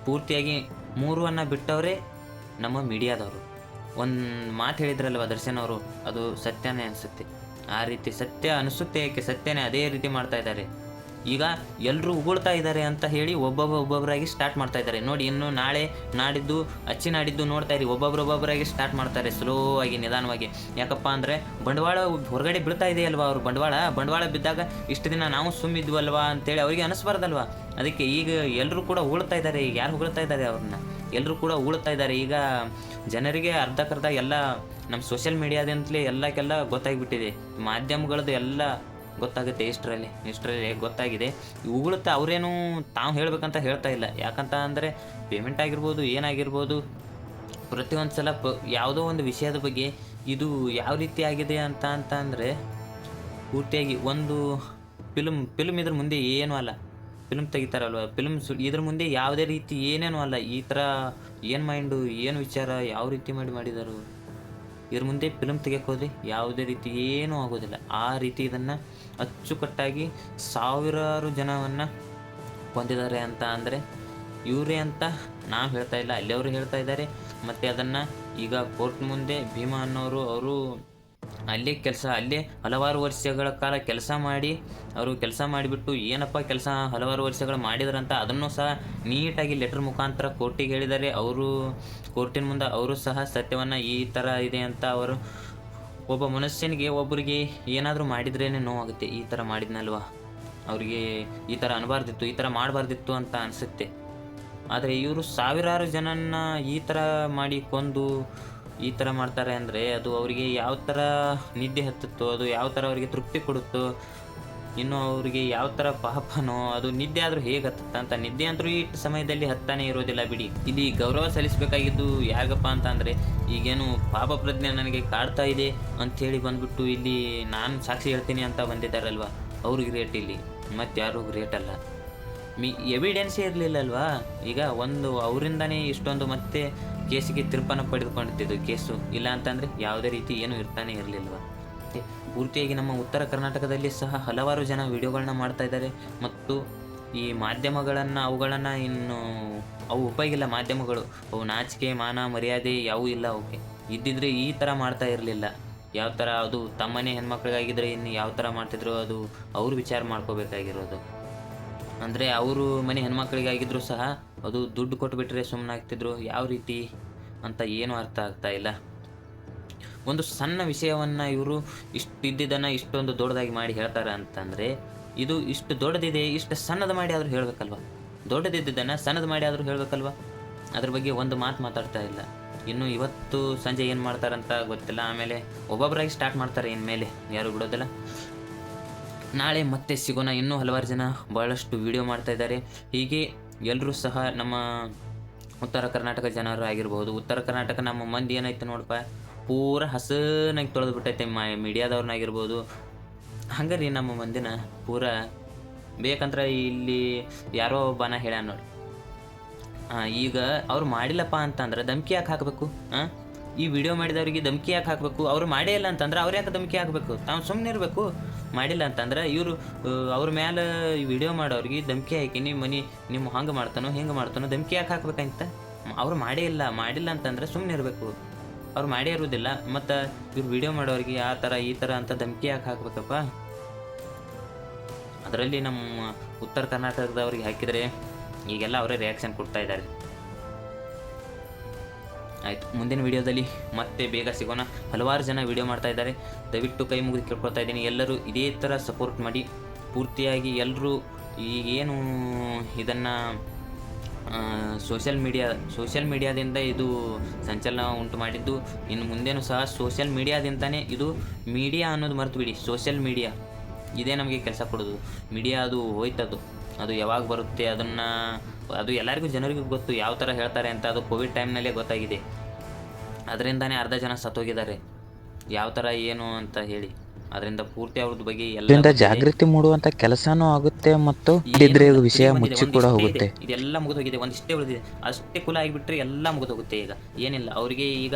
ಪೂರ್ತಿಯಾಗಿ ಮೂರುವನ್ನು ಬಿಟ್ಟವರೇ ನಮ್ಮ ಮೀಡಿಯಾದವರು. ಒಂದು ಮಾತು ಹೇಳಿದ್ರಲ್ವ ದರ್ಶನ್ ಅವರು, ಅದು ಸತ್ಯನೇ ಅನಿಸುತ್ತೆ. ಆ ರೀತಿ ಸತ್ಯ ಅನಿಸುತ್ತೆ ಏಕೆ ಸತ್ಯನೇ ಅದೇ ರೀತಿ ಮಾಡ್ತಾ ಇದ್ದಾರೆ. ಈಗ ಎಲ್ಲರೂ ಉಗುಳ್ತಾ ಇದ್ದಾರೆ ಅಂತ ಹೇಳಿ ಒಬ್ಬೊಬ್ಬ ಒಬ್ಬೊಬ್ಬರಾಗಿ ಸ್ಟಾರ್ಟ್ ಮಾಡ್ತಾ ಇದ್ದಾರೆ. ನೋಡಿ, ಇನ್ನು ನಾಳೆ ನಾಡಿದ್ದು, ಅಚ್ಚಿ ನಾಡಿದ್ದು ನೋಡ್ತಾ ಇರಿ. ಒಬ್ಬೊಬ್ರು ಒಬ್ಬೊಬ್ಬರಾಗಿ ಸ್ಟಾರ್ಟ್ ಮಾಡ್ತಾರೆ ಸ್ಲೋ ಆಗಿ, ನಿಧಾನವಾಗಿ. ಯಾಕಪ್ಪ ಅಂದರೆ ಬಂಡವಾಳ ಹೊರಗಡೆ ಬೀಳ್ತಾ ಇದೆಯಲ್ವಾ ಅವರು? ಬಂಡವಾಳ ಬಂಡವಾಳ ಬಿದ್ದಾಗ ಇಷ್ಟು ದಿನ ನಾವು ಸುಮ್ಮಿದ್ವಲ್ವಾ ಅಂತೇಳಿ ಅವರಿಗೆ ಅನಿಸ್ಬಾರ್ದಲ್ವಾ? ಅದಕ್ಕೆ ಈಗ ಎಲ್ಲರೂ ಕೂಡ ಉಗುಳ್ತಾ ಇದ್ದಾರೆ. ಈಗ ಯಾರು ಉಗುಳ್ತಾ ಇದ್ದಾರೆ ಅವ್ರನ್ನ? ಎಲ್ಲರೂ ಕೂಡ ಉಗುಳ್ತಾ ಇದ್ದಾರೆ. ಈಗ ಜನರಿಗೆ ಅರ್ಧಕ್ಕರ್ಧ ಎಲ್ಲ ನಮ್ಮ ಸೋಷಿಯಲ್ ಮೀಡಿಯಾದಂತಲೇ ಎಲ್ಲಕ್ಕೆಲ್ಲ ಗೊತ್ತಾಗಿಬಿಟ್ಟಿದೆ. ಮಾಧ್ಯಮಗಳದ್ದು ಎಲ್ಲ ಗೊತ್ತಾಗುತ್ತೆ ಇಷ್ಟರಲ್ಲಿ ಇಷ್ಟರಲ್ಲಿ ಗೊತ್ತಾಗಿದೆ. ಉಗುಳುತ್ತಾ ಅವರೇನು ತಾವು ಹೇಳಬೇಕಂತ ಹೇಳ್ತಾ ಇಲ್ಲ. ಯಾಕಂತ ಅಂದರೆ ಪೇಮೆಂಟ್ ಆಗಿರ್ಬೋದು, ಏನಾಗಿರ್ಬೋದು, ಪ್ರತಿಯೊಂದು ಸಲ ಪ ಯಾವುದೋ ಒಂದು ವಿಷಯದ ಬಗ್ಗೆ ಇದು ಯಾವ ರೀತಿ ಆಗಿದೆ ಅಂತ ಅಂತ ಅಂದರೆ ಪೂರ್ತಿಯಾಗಿ ಒಂದು ಫಿಲ್ಮ್ ಫಿಲ್ಮ್ ಇದ್ರ ಮುಂದೆ ಏನೂ ಅಲ್ಲ. ಫಿಲ್ಮ್ ತೆಗಿತಾರಲ್ವ? ಫಿಲ್ಮ್ ಸು ಇದ್ರ ಮುಂದೆ ಯಾವುದೇ ರೀತಿ ಏನೇನೂ ಅಲ್ಲ. ಈ ಥರ ಏನು ಮೈಂಡು ಏನು ವಿಚಾರ, ಯಾವ ರೀತಿ ಮಾಡಿ ಮಾಡಿದರು? ಇದ್ರ ಮುಂದೆ ಫಿಲ್ಮ್ ತೆಗಿಯೋಕೆ ಹೋದ್ರೆ ಯಾವುದೇ ರೀತಿ ಏನೂ ಆಗೋದಿಲ್ಲ. ಆ ರೀತಿ ಇದನ್ನು ಅಚ್ಚುಕಟ್ಟಾಗಿ ಸಾವಿರಾರು ಜನವನ್ನು ಹೊಂದಿದ್ದಾರೆ ಅಂತ ಅಂದರೆ ಇವರೇ ಅಂತ ನಾವು ಹೇಳ್ತಾ ಇಲ್ಲ, ಅಲ್ಲಿಯವರು ಹೇಳ್ತಾ ಇದ್ದಾರೆ. ಮತ್ತು ಅದನ್ನು ಈಗ ಕೋರ್ಟ್ ಮುಂದೆ ಭೀಮಾ ಅನ್ನೋರು ಅವರು ಅಲ್ಲೇ ಕೆಲಸ, ಅಲ್ಲೇ ಹಲವಾರು ವರ್ಷಗಳ ಕಾಲ ಕೆಲಸ ಮಾಡಿ, ಅವರು ಕೆಲಸ ಮಾಡಿಬಿಟ್ಟು ಏನಪ್ಪ ಕೆಲಸ ಹಲವಾರು ವರ್ಷಗಳು ಮಾಡಿದ್ರಂತ ಅದನ್ನು ಸಹ ನೀಟಾಗಿ ಲೆಟರ್ ಮುಖಾಂತರ ಕೋರ್ಟಿಗೆ ಹೇಳಿದ್ದಾರೆ. ಅವರು, ಕೋರ್ಟಿನ ಮುಂದೆ ಅವರು ಸಹ ಸತ್ಯವನ್ನು ಈ ಥರ ಇದೆ ಅಂತ ಅವರು ಒಬ್ಬ ಮನುಷ್ಯನಿಗೆ ಒಬ್ಬರಿಗೆ ಏನಾದರೂ ಮಾಡಿದ್ರೇ ನೋವಾಗುತ್ತೆ. ಈ ಥರ ಮಾಡಿದ್ನಲ್ವಾ? ಅವರಿಗೆ ಈ ಥರ ಅನಬಾರ್ದಿತ್ತು, ಈ ಥರ ಮಾಡಬಾರ್ದಿತ್ತು ಅಂತ ಅನಿಸುತ್ತೆ. ಆದರೆ ಇವರು ಸಾವಿರಾರು ಜನನ್ನ ಈ ಥರ ಮಾಡಿ ಕೊಂದು ಈ ಥರ ಮಾಡ್ತಾರೆ ಅಂದರೆ ಅದು ಅವರಿಗೆ ಯಾವ ಥರ ನಿದ್ದೆ ಹತ್ತುತ್ತೋ, ಅದು ಯಾವ ಥರ ಅವರಿಗೆ ತೃಪ್ತಿ ಕೊಡುತ್ತೋ ಇನ್ನು ಅವರಿಗೆ ಯಾವ ಥರ ಪಾಪನೋ, ಅದು ನಿದ್ದೆ ಆದರೂ ಹೇಗೆ ಹತ್ತುತ್ತ ಅಂತ ನಿದ್ದೆ ಅಂತರೂ ಈ ಸಮಯದಲ್ಲಿ ಹತ್ತಾನೇ ಇರೋದಿಲ್ಲ ಬಿಡಿ. ಇಲ್ಲಿ ಗೌರವ ಸಲ್ಲಿಸಬೇಕಾಗಿದ್ದು ಯಾರಿಗಪ್ಪ ಅಂತ ಅಂದರೆ, ಈಗೇನು ಪಾಪ ಪ್ರಜ್ಞೆ ನನಗೆ ಕಾಡ್ತಾ ಇದೆ ಅಂಥೇಳಿ ಬಂದ್ಬಿಟ್ಟು ಇಲ್ಲಿ ನಾನು ಸಾಕ್ಷಿ ಹೇಳ್ತೀನಿ ಅಂತ ಬಂದಿದ್ದಾರಲ್ವ? ಅವ್ರಿಗೆ ಗ್ರೇಟ್ ಇಲ್ಲಿ, ಮತ್ತು ಯಾರು ಗ್ರೇಟ್ ಅಲ್ಲ. ಮಿ ಎವಿಡೆನ್ಸೇ ಇರಲಿಲ್ಲಲ್ವಾ ಈಗ ಒಂದು ಅವರಿಂದನೇ ಇಷ್ಟೊಂದು ಮತ್ತೆ ಕೇಸಿಗೆ ತಿರುಪನ ಪಡೆದುಕೊಂಡಿದ್ದು ಕೇಸು. ಇಲ್ಲ ಅಂತಂದರೆ ಯಾವುದೇ ರೀತಿ ಏನೂ ಇರ್ತಾನೆ ಇರಲಿಲ್ವಾ? ಪೂರ್ತಿಯಾಗಿ ನಮ್ಮ ಉತ್ತರ ಕರ್ನಾಟಕದಲ್ಲಿ ಸಹ ಹಲವಾರು ಜನ ವಿಡಿಯೋಗಳನ್ನ ಮಾಡ್ತಾ ಇದ್ದಾರೆ ಮತ್ತು ಈ ಮಾಧ್ಯಮಗಳನ್ನು ಅವುಗಳನ್ನು ಇನ್ನು ಅವು ಉಪಯೋಗಿಲ್ಲ ಮಾಧ್ಯಮಗಳು. ಅವು ನಾಚಿಕೆ, ಮಾನ, ಮರ್ಯಾದೆ ಯಾವೂ ಇಲ್ಲ ಅವಕ್ಕೆ. ಇದ್ದಿದ್ರೆ ಈ ಥರ ಮಾಡ್ತಾ ಇರಲಿಲ್ಲ. ಯಾವ ಥರ ಅದು ತಮ್ಮನೇ ಹೆಣ್ಮಕ್ಳಿಗಾಗಿದ್ರೆ ಇನ್ನು ಯಾವ ಥರ ಮಾಡ್ತಿದ್ರು ಅದು ಅವ್ರು ವಿಚಾರ ಮಾಡ್ಕೋಬೇಕಾಗಿರೋದು. ಅಂದರೆ ಅವರು ಮನೆ ಹೆಣ್ಮಕ್ಳಿಗಾಗಿದ್ರು ಸಹ ಅದು ದುಡ್ಡು ಕೊಟ್ಟುಬಿಟ್ರೆ ಸುಮ್ಮನಾಗ್ತಿದ್ರು ಯಾವ ರೀತಿ ಅಂತ ಏನೂ ಅರ್ಥ ಆಗ್ತಾ ಇಲ್ಲ. ಒಂದು ಸಣ್ಣ ವಿಷಯವನ್ನು ಇವರು ಇಷ್ಟು ಇದ್ದಿದ್ದನ್ನು ಇಷ್ಟೊಂದು ದೊಡ್ಡದಾಗಿ ಮಾಡಿ ಹೇಳ್ತಾರೆ ಅಂತಂದರೆ, ಇದು ಇಷ್ಟು ದೊಡ್ಡದಿದೆ, ಇಷ್ಟು ಸಣ್ಣದು ಮಾಡಿ ಆದರೂ ಹೇಳಬೇಕಲ್ವ? ದೊಡ್ಡದಿದ್ದನ್ನು ಸಣ್ಣದು ಮಾಡಿ ಆದರೂ ಹೇಳಬೇಕಲ್ವ? ಅದ್ರ ಬಗ್ಗೆ ಒಂದು ಮಾತು ಮಾತಾಡ್ತಾ ಇಲ್ಲ. ಇನ್ನು ಇವತ್ತು ಸಂಜೆ ಏನು ಮಾಡ್ತಾರಂತ ಗೊತ್ತಿಲ್ಲ, ಆಮೇಲೆ ಒಬ್ಬೊಬ್ಬರಾಗಿ ಸ್ಟಾರ್ಟ್ ಮಾಡ್ತಾರೆ ಇನ್ಮೇಲೆ. ಯಾರು ಬಿಡೋದಿಲ್ಲ. ನಾಳೆ ಮತ್ತೆ ಸಿಗೋಣ, ಇನ್ನೂ ಹಲವಾರು ಜನ ಭಾಳಷ್ಟು ವಿಡಿಯೋ ಮಾಡ್ತಾ ಇದ್ದಾರೆ. ಹೀಗೆ ಎಲ್ಲರೂ ಸಹ ನಮ್ಮ ಉತ್ತರ ಕರ್ನಾಟಕ ಜನರು ಆಗಿರ್ಬೋದು, ಉತ್ತರ ಕರ್ನಾಟಕ ನಮ್ಮ ಮಂದಿ ಏನಾಯ್ತು ನೋಡಪ್ಪ? ಪೂರ ಹಸನಾಗಿ ತೊಳೆದು ಬಿಟ್ಟೈತೆ ಮ ಮೀಡಿಯಾದವ್ರನ್ನಾಗಿರ್ಬೋದು. ಹಂಗೆ ರೀ ನಮ್ಮ ಮಂದಿನ ಪೂರ ಬೇಕಂದ್ರೆ ಇಲ್ಲಿ ಯಾರೋ ಒಬ್ಬನ ಹೇಳ್ಯಾನ ನೋಡಿ. ಹಾಂ ಈಗ ಅವ್ರು ಮಾಡಿಲ್ಲಪ್ಪ ಅಂತಂದ್ರೆ ಧಮ್ಕಿ ಯಾಕೆ ಹಾಕಬೇಕು? ಹಾಂ ಈ ವಿಡಿಯೋ ಮಾಡಿದವ್ರಿಗೆ ಧಮ್ಕಿ ಯಾಕೆ ಹಾಕಬೇಕು? ಅವ್ರು ಮಾಡೇ ಇಲ್ಲ ಅಂತಂದ್ರೆ ಅವ್ರು ಯಾಕೆ ಧಮ್ಕಿ ಹಾಕಬೇಕು? ತಾವು ಸುಮ್ಮನೆ ಇರಬೇಕು. ಮಾಡಿಲ್ಲ ಅಂತಂದ್ರೆ ಇವರು ಅವ್ರ ಮೇಲೆ ವಿಡಿಯೋ ಮಾಡೋರಿಗೆ ಧಮ್ಕಿ ಹಾಕಿ ನಿಮ್ಮ ಮನೆ, ನಿಮ್ಮ ಹಂಗೆ ಮಾಡ್ತಾನೋ, ಹಿಂಗೆ ಮಾಡ್ತಾನೋ ಧಮ್ಕಿ ಯಾಕೆ ಹಾಕಬೇಕಂತ? ಅವ್ರು ಮಾಡೇ ಇಲ್ಲ, ಮಾಡಿಲ್ಲ ಅಂತಂದ್ರೆ ಸುಮ್ಮನೆ ಇರಬೇಕು. ಅವ್ರು ಮಾಡೇ ಇರುವುದಿಲ್ಲ, ಮತ್ತು ಇವ್ರು ವಿಡಿಯೋ ಮಾಡೋರಿಗೆ ಆ ಥರ ಈ ಥರ ಅಂತ ಧಮಕಿ ಯಾಕೆ ಹಾಕ್ಬೇಕಪ್ಪ? ಅದರಲ್ಲಿ ನಮ್ಮ ಉತ್ತರ ಕರ್ನಾಟಕದವ್ರಿಗೆ ಹಾಕಿದರೆ ಈಗೆಲ್ಲ ಅವರೇ ರಿಯಾಕ್ಷನ್ ಕೊಡ್ತಾ ಇದ್ದಾರೆ. ಆಯಿತು, ಮುಂದಿನ ವಿಡಿಯೋದಲ್ಲಿ ಮತ್ತೆ ಬೇಗ ಸಿಗೋಣ. ಹಲವಾರು ಜನ ವಿಡಿಯೋ ಮಾಡ್ತಾ ಇದ್ದಾರೆ. ದಯವಿಟ್ಟು ಕೈ ಮುಗಿದು ಕೇಳ್ಕೊಳ್ತಾ ಇದ್ದೀನಿ. ಎಲ್ಲರೂ ಇದೇ ಥರ ಸಪೋರ್ಟ್ ಮಾಡಿ. ಪೂರ್ತಿಯಾಗಿ ಎಲ್ಲರೂ ಈಗೇನು ಇದನ್ನು ಸೋಷಿಯಲ್ ಮೀಡಿಯಾ ಸೋಷಿಯಲ್ ಮೀಡಿಯಾದಿಂದ ಇದು ಸಂಚಲನ ಉಂಟು ಮಾಡಿದ್ದು. ಇನ್ನು ಮುಂದೇನು ಸಹ ಸೋಷಿಯಲ್ ಮೀಡಿಯಾದಿಂದನೇ ಇದು ಮೀಡಿಯಾ ಅನ್ನೋದು ಮರೆತು ಬಿಡಿ. ಸೋಷಿಯಲ್ ಮೀಡಿಯಾ ಇದೇ ನಮಗೆ ಕೆಲಸ ಕೊಡೋದು. ಮೀಡಿಯಾ ಅದು ಹೋಯ್ತದು ಅದು ಯಾವಾಗ ಬರುತ್ತೆ, ಅದನ್ನು ಅದು ಎಲ್ಲರಿಗೂ ಜನರಿಗೂ ಗೊತ್ತು ಯಾವ ಥರ ಹೇಳ್ತಾರೆ ಅಂತ ಅದು ಕೋವಿಡ್ ಟೈಮ್ನಲ್ಲೇ ಗೊತ್ತಾಗಿದೆ. ಅದರಿಂದನೇ ಅರ್ಧ ಜನ ಸತ್ತೋಗಿದ್ದಾರೆ. ಯಾವ ಥರ ಏನು ಅಂತ ಹೇಳಿ. ಅದರಿಂದ ಪೂರ್ತಿ ಅವ್ರದ್ದು ಬಗ್ಗೆ ಎಲ್ಲರಿಂದ ಜಾಗೃತಿ ಮೂಡುವಂತ ಕೆಲಸನೂ ಆಗುತ್ತೆ ಮತ್ತು ಇದ್ರೆ ವಿಷಯ ಮುಚ್ಚಿ ಕೂಡ ಹೋಗುತ್ತೆ. ಇದೆಲ್ಲ ಮುಗಿದು ಹೋಗಿದೆ ಒಂದಿಷ್ಟೇ ಉಳಿದಿದೆ. ಅಷ್ಟೇ ಕುಲ ಆಗಿಬಿಟ್ರೆ ಎಲ್ಲ ಮುಗಿದು ಹೋಗುತ್ತೆ ಈಗ. ಏನಿಲ್ಲ ಅವರಿಗೆ ಈಗ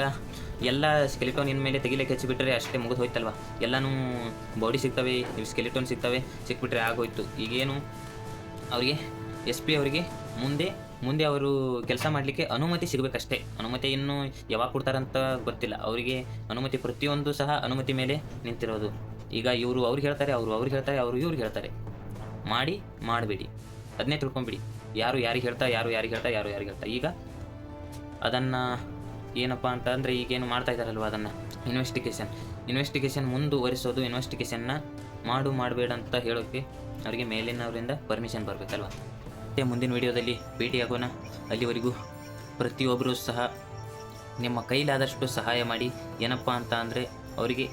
ಎಲ್ಲ ಸ್ಕೆಲಿಟೋನ್ ಇನ್ಮೇಲೆ ತೆಗಿಲಿಕ್ಕೆ ಹಚ್ಚಿಬಿಟ್ರೆ ಅಷ್ಟೇ ಮುಗಿದು ಹೋಯ್ತಲ್ವ ಎಲ್ಲನೂ ಬಾಡಿ ಸಿಗ್ತವೆ ಸ್ಕೆಲಿಟೋನ್ ಸಿಗ್ತವೆ ಸಿಕ್ಬಿಟ್ರೆ ಆಗೋಯ್ತು. ಈಗೇನು ಅವರಿಗೆ ಎಸ್ ಪಿ ಅವರಿಗೆ ಮುಂದೆ ಮುಂದೆ ಅವರು ಕೆಲಸ ಮಾಡಲಿಕ್ಕೆ ಅನುಮತಿ ಸಿಗಬೇಕಷ್ಟೇ. ಅನುಮತಿ ಇನ್ನೂ ಯಾವಾಗ ಕೊಡ್ತಾರಂತ ಗೊತ್ತಿಲ್ಲ. ಅವರಿಗೆ ಅನುಮತಿ ಪ್ರತಿಯೊಂದು ಸಹ ಅನುಮತಿ ಮೇಲೆ ನಿಂತಿರೋದು. ಈಗ ಇವರು ಅವ್ರಿಗೆ ಹೇಳ್ತಾರೆ, ಅವರು ಅವ್ರಿಗೆ ಹೇಳ್ತಾರೆ, ಅವರು ಇವ್ರಿಗೆ ಹೇಳ್ತಾರೆ. ಮಾಡಿ, ಮಾಡಬೇಡಿ. ಅದನ್ನೇ ತಿಳ್ಕೊಂಬಿಡಿ. ಯಾರು ಯಾರಿಗೆ ಹೇಳ್ತಾ, ಯಾರು ಯಾರಿಗೆ ಹೇಳ್ತಾ, ಯಾರು ಯಾರಿಗೆ ಹೇಳ್ತಾ. ಈಗ ಅದನ್ನು ಏನಪ್ಪ ಅಂತ ಅಂದರೆ ಈಗೇನು ಮಾಡ್ತಾ ಇದ್ದಾರಲ್ವ ಅದನ್ನು? ಇನ್ವೆಸ್ಟಿಗೇಷನ್ ಇನ್ವೆಸ್ಟಿಗೇಷನ್ ಮುಂದುವರಿಸೋದು ಇನ್ವೆಸ್ಟಿಗೇಷನ್ನ ಮಾಡು, ಮಾಡಬೇಡ ಅಂತ ಹೇಳೋಕ್ಕೆ ಅವರಿಗೆ ಮೇಲಿನವರಿಂದ ಪರ್ಮಿಷನ್ ಬರಬೇಕಲ್ವ? ಮತ್ತೆ ಮುಂದಿನ ವಿಡಿಯೋದಲ್ಲಿ ಭೇಟಿಯಾಗೋಣ. ಅಲ್ಲಿವರೆಗೂ ಪ್ರತಿಯೊಬ್ಬರೂ ಸಹ ನಿಮ್ಮ ಕೈಲಾದಷ್ಟು ಸಹಾಯ ಮಾಡಿ. ಏನಪ್ಪ ಅಂತ ಅಂದರೆ, ಅವರಿಗೆ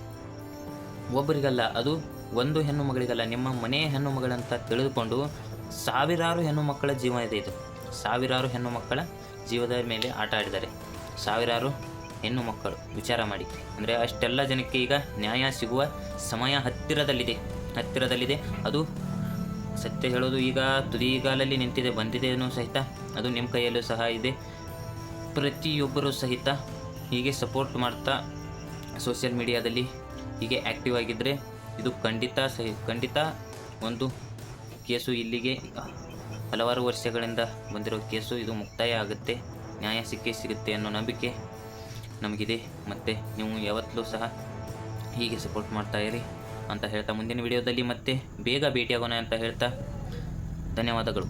ಒಬ್ಬರಿಗಲ್ಲ, ಅದು ಒಂದು ಹೆಣ್ಣು ಮಗಳಿಗಲ್ಲ, ನಿಮ್ಮ ಮನೆಯ ಹೆಣ್ಣು ಮಗಳಂತ ತಿಳಿದುಕೊಂಡು ಸಾವಿರಾರು ಹೆಣ್ಣು ಮಕ್ಕಳ ಜೀವ ಇದೆ ಇದು. ಸಾವಿರಾರು ಹೆಣ್ಣು ಮಕ್ಕಳ ಜೀವದ ಮೇಲೆ ಆಟ ಆಡಿದ್ದಾರೆ. ಸಾವಿರಾರು ಹೆಣ್ಣು ಮಕ್ಕಳು, ವಿಚಾರ ಮಾಡಿ. ಅಂದರೆ ಅಷ್ಟೆಲ್ಲ ಜನಕ್ಕೆ ಈಗ ನ್ಯಾಯ ಸಿಗುವ ಸಮಯ ಹತ್ತಿರದಲ್ಲಿದೆ. ಹತ್ತಿರದಲ್ಲಿದೆ. ಅದು ಸತ್ಯ ಹೇಳೋದು ಈಗ ತುದಿಗಾಲಲ್ಲಿ ನಿಂತಿದೆ ಬಂದಿದೆಯೂ ಸಹಿತ ಅದು ನಿಮ್ಮ ಕೈಯಲ್ಲೂ ಸಹ ಇದೆ. ಪ್ರತಿಯೊಬ್ಬರೂ ಸಹಿತ ಹೀಗೆ ಸಪೋರ್ಟ್ ಮಾಡ್ತಾ ಸೋಷಿಯಲ್ ಮೀಡಿಯಾದಲ್ಲಿ ಹೀಗೆ ಆ್ಯಕ್ಟಿವ್ ಆಗಿದ್ದರೆ ಇದು ಖಂಡಿತ ಸಹಿ, ಖಂಡಿತ ಒಂದು ಕೇಸು ಇಲ್ಲಿಗೆ ಹಲವಾರು ವರ್ಷಗಳಿಂದ ಬಂದಿರೋ ಕೇಸು, ಇದು ಮುಕ್ತಾಯ ಆಗುತ್ತೆ, ನ್ಯಾಯ ಸಿಕ್ಕೇ ಸಿಗುತ್ತೆ ಅನ್ನೋ ನಂಬಿಕೆ ನಮಗಿದೆ. ಮತ್ತು ನೀವು ಯಾವತ್ತಲೂ ಸಹ ಹೀಗೆ ಸಪೋರ್ಟ್ ಮಾಡ್ತಾಯಿರಿ ಅಂತ ಹೇಳ್ತಾ ಮುಂದಿನ ವಿಡಿಯೋದಲ್ಲಿ ಮತ್ತೆ ಬೇಗ ಭೇಟಿಯಾಗೋಣ ಅಂತ ಹೇಳ್ತಾ ಧನ್ಯವಾದಗಳು.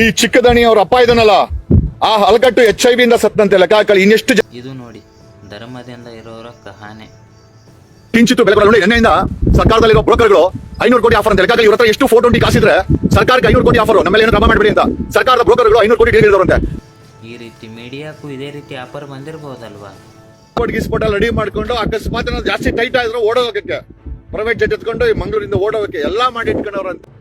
ಈ ಚಿಕ್ಕದಣಿ ಅವ್ರ ಅಪ್ಪ ಇದನ್ನಲ್ಲ ಆ ಹಲಕಟ್ಟು ಎಚ್ ಐ ಇಂದ ಸತ್ತಂತೆ ಲೆಕ್ಕ ಇನ್ನೆಷ್ಟು ಇದು ನೋಡಿ ಧರ್ಮದಿಂದ ಇರೋರ ಕಹಾನೆ. ಕಿಂಚಿತ್ತು ಬೆಲೆ ನೋಡಿ ಎಣ್ಣೆಯಿಂದ ಸರ್ಕಾರದಲ್ಲಿರೋ ಬ್ರೋಕರ್ಗಳು ಐನೂರು ಕೋಟಿ ಆಫರ್ ಅಂತ. ಲೆಕ್ಕ ಇವರತ್ರ ಇವ್ರ ಹತ್ರ ಎಷ್ಟು ಫೋರ್ ಟ್ವೆಂಟಿ ಕಾಸಿದ್ರೆ ಸರ್ಕಾರಕ್ಕೆ ಐನೂರು ಕೋಟಿ ಆಫರ್ ನಮ್ಮಲ್ಲಿ ಏನು ಕ್ರಮ ಮಾಡಬೇಡಿ ಅಂತ. ಸರ್ಕಾರದ ಬ್ರೋಕರ್ಗಳು ಐನೂರು ಕೋಟಿ ಡೀಲ್ ಇರೋರಂತೆ ಈ ರೀತಿ ಮೀಡಿಯಾಕ್ಕೂ ಇದೇ ರೀತಿ ಆಫರ್ ಬಂದಿರಬಹುದಲ್ವಾ ಕೋಟ್ ಗಿಸ್ಪೋಟ್ ರೆಡಿ ಮಾಡ್ಕೊಂಡು ಅಕಸ್ಮಾತ್ ಜಾಸ್ತಿ ಟೈಟ್ ಆದ್ರೆ ಓಡೋಗಕ್ಕೆ ಪ್ರೈವೇಟ್ ಜೆಟ್ ಎತ್ಕೊಂಡು ಮಂಗಳೂರಿಂದ ಓಡೋಕೆ ಎಲ್ಲಾ ಮಾಡಿ ಇಟ್ಕೊಂಡವ್ರಂತೆ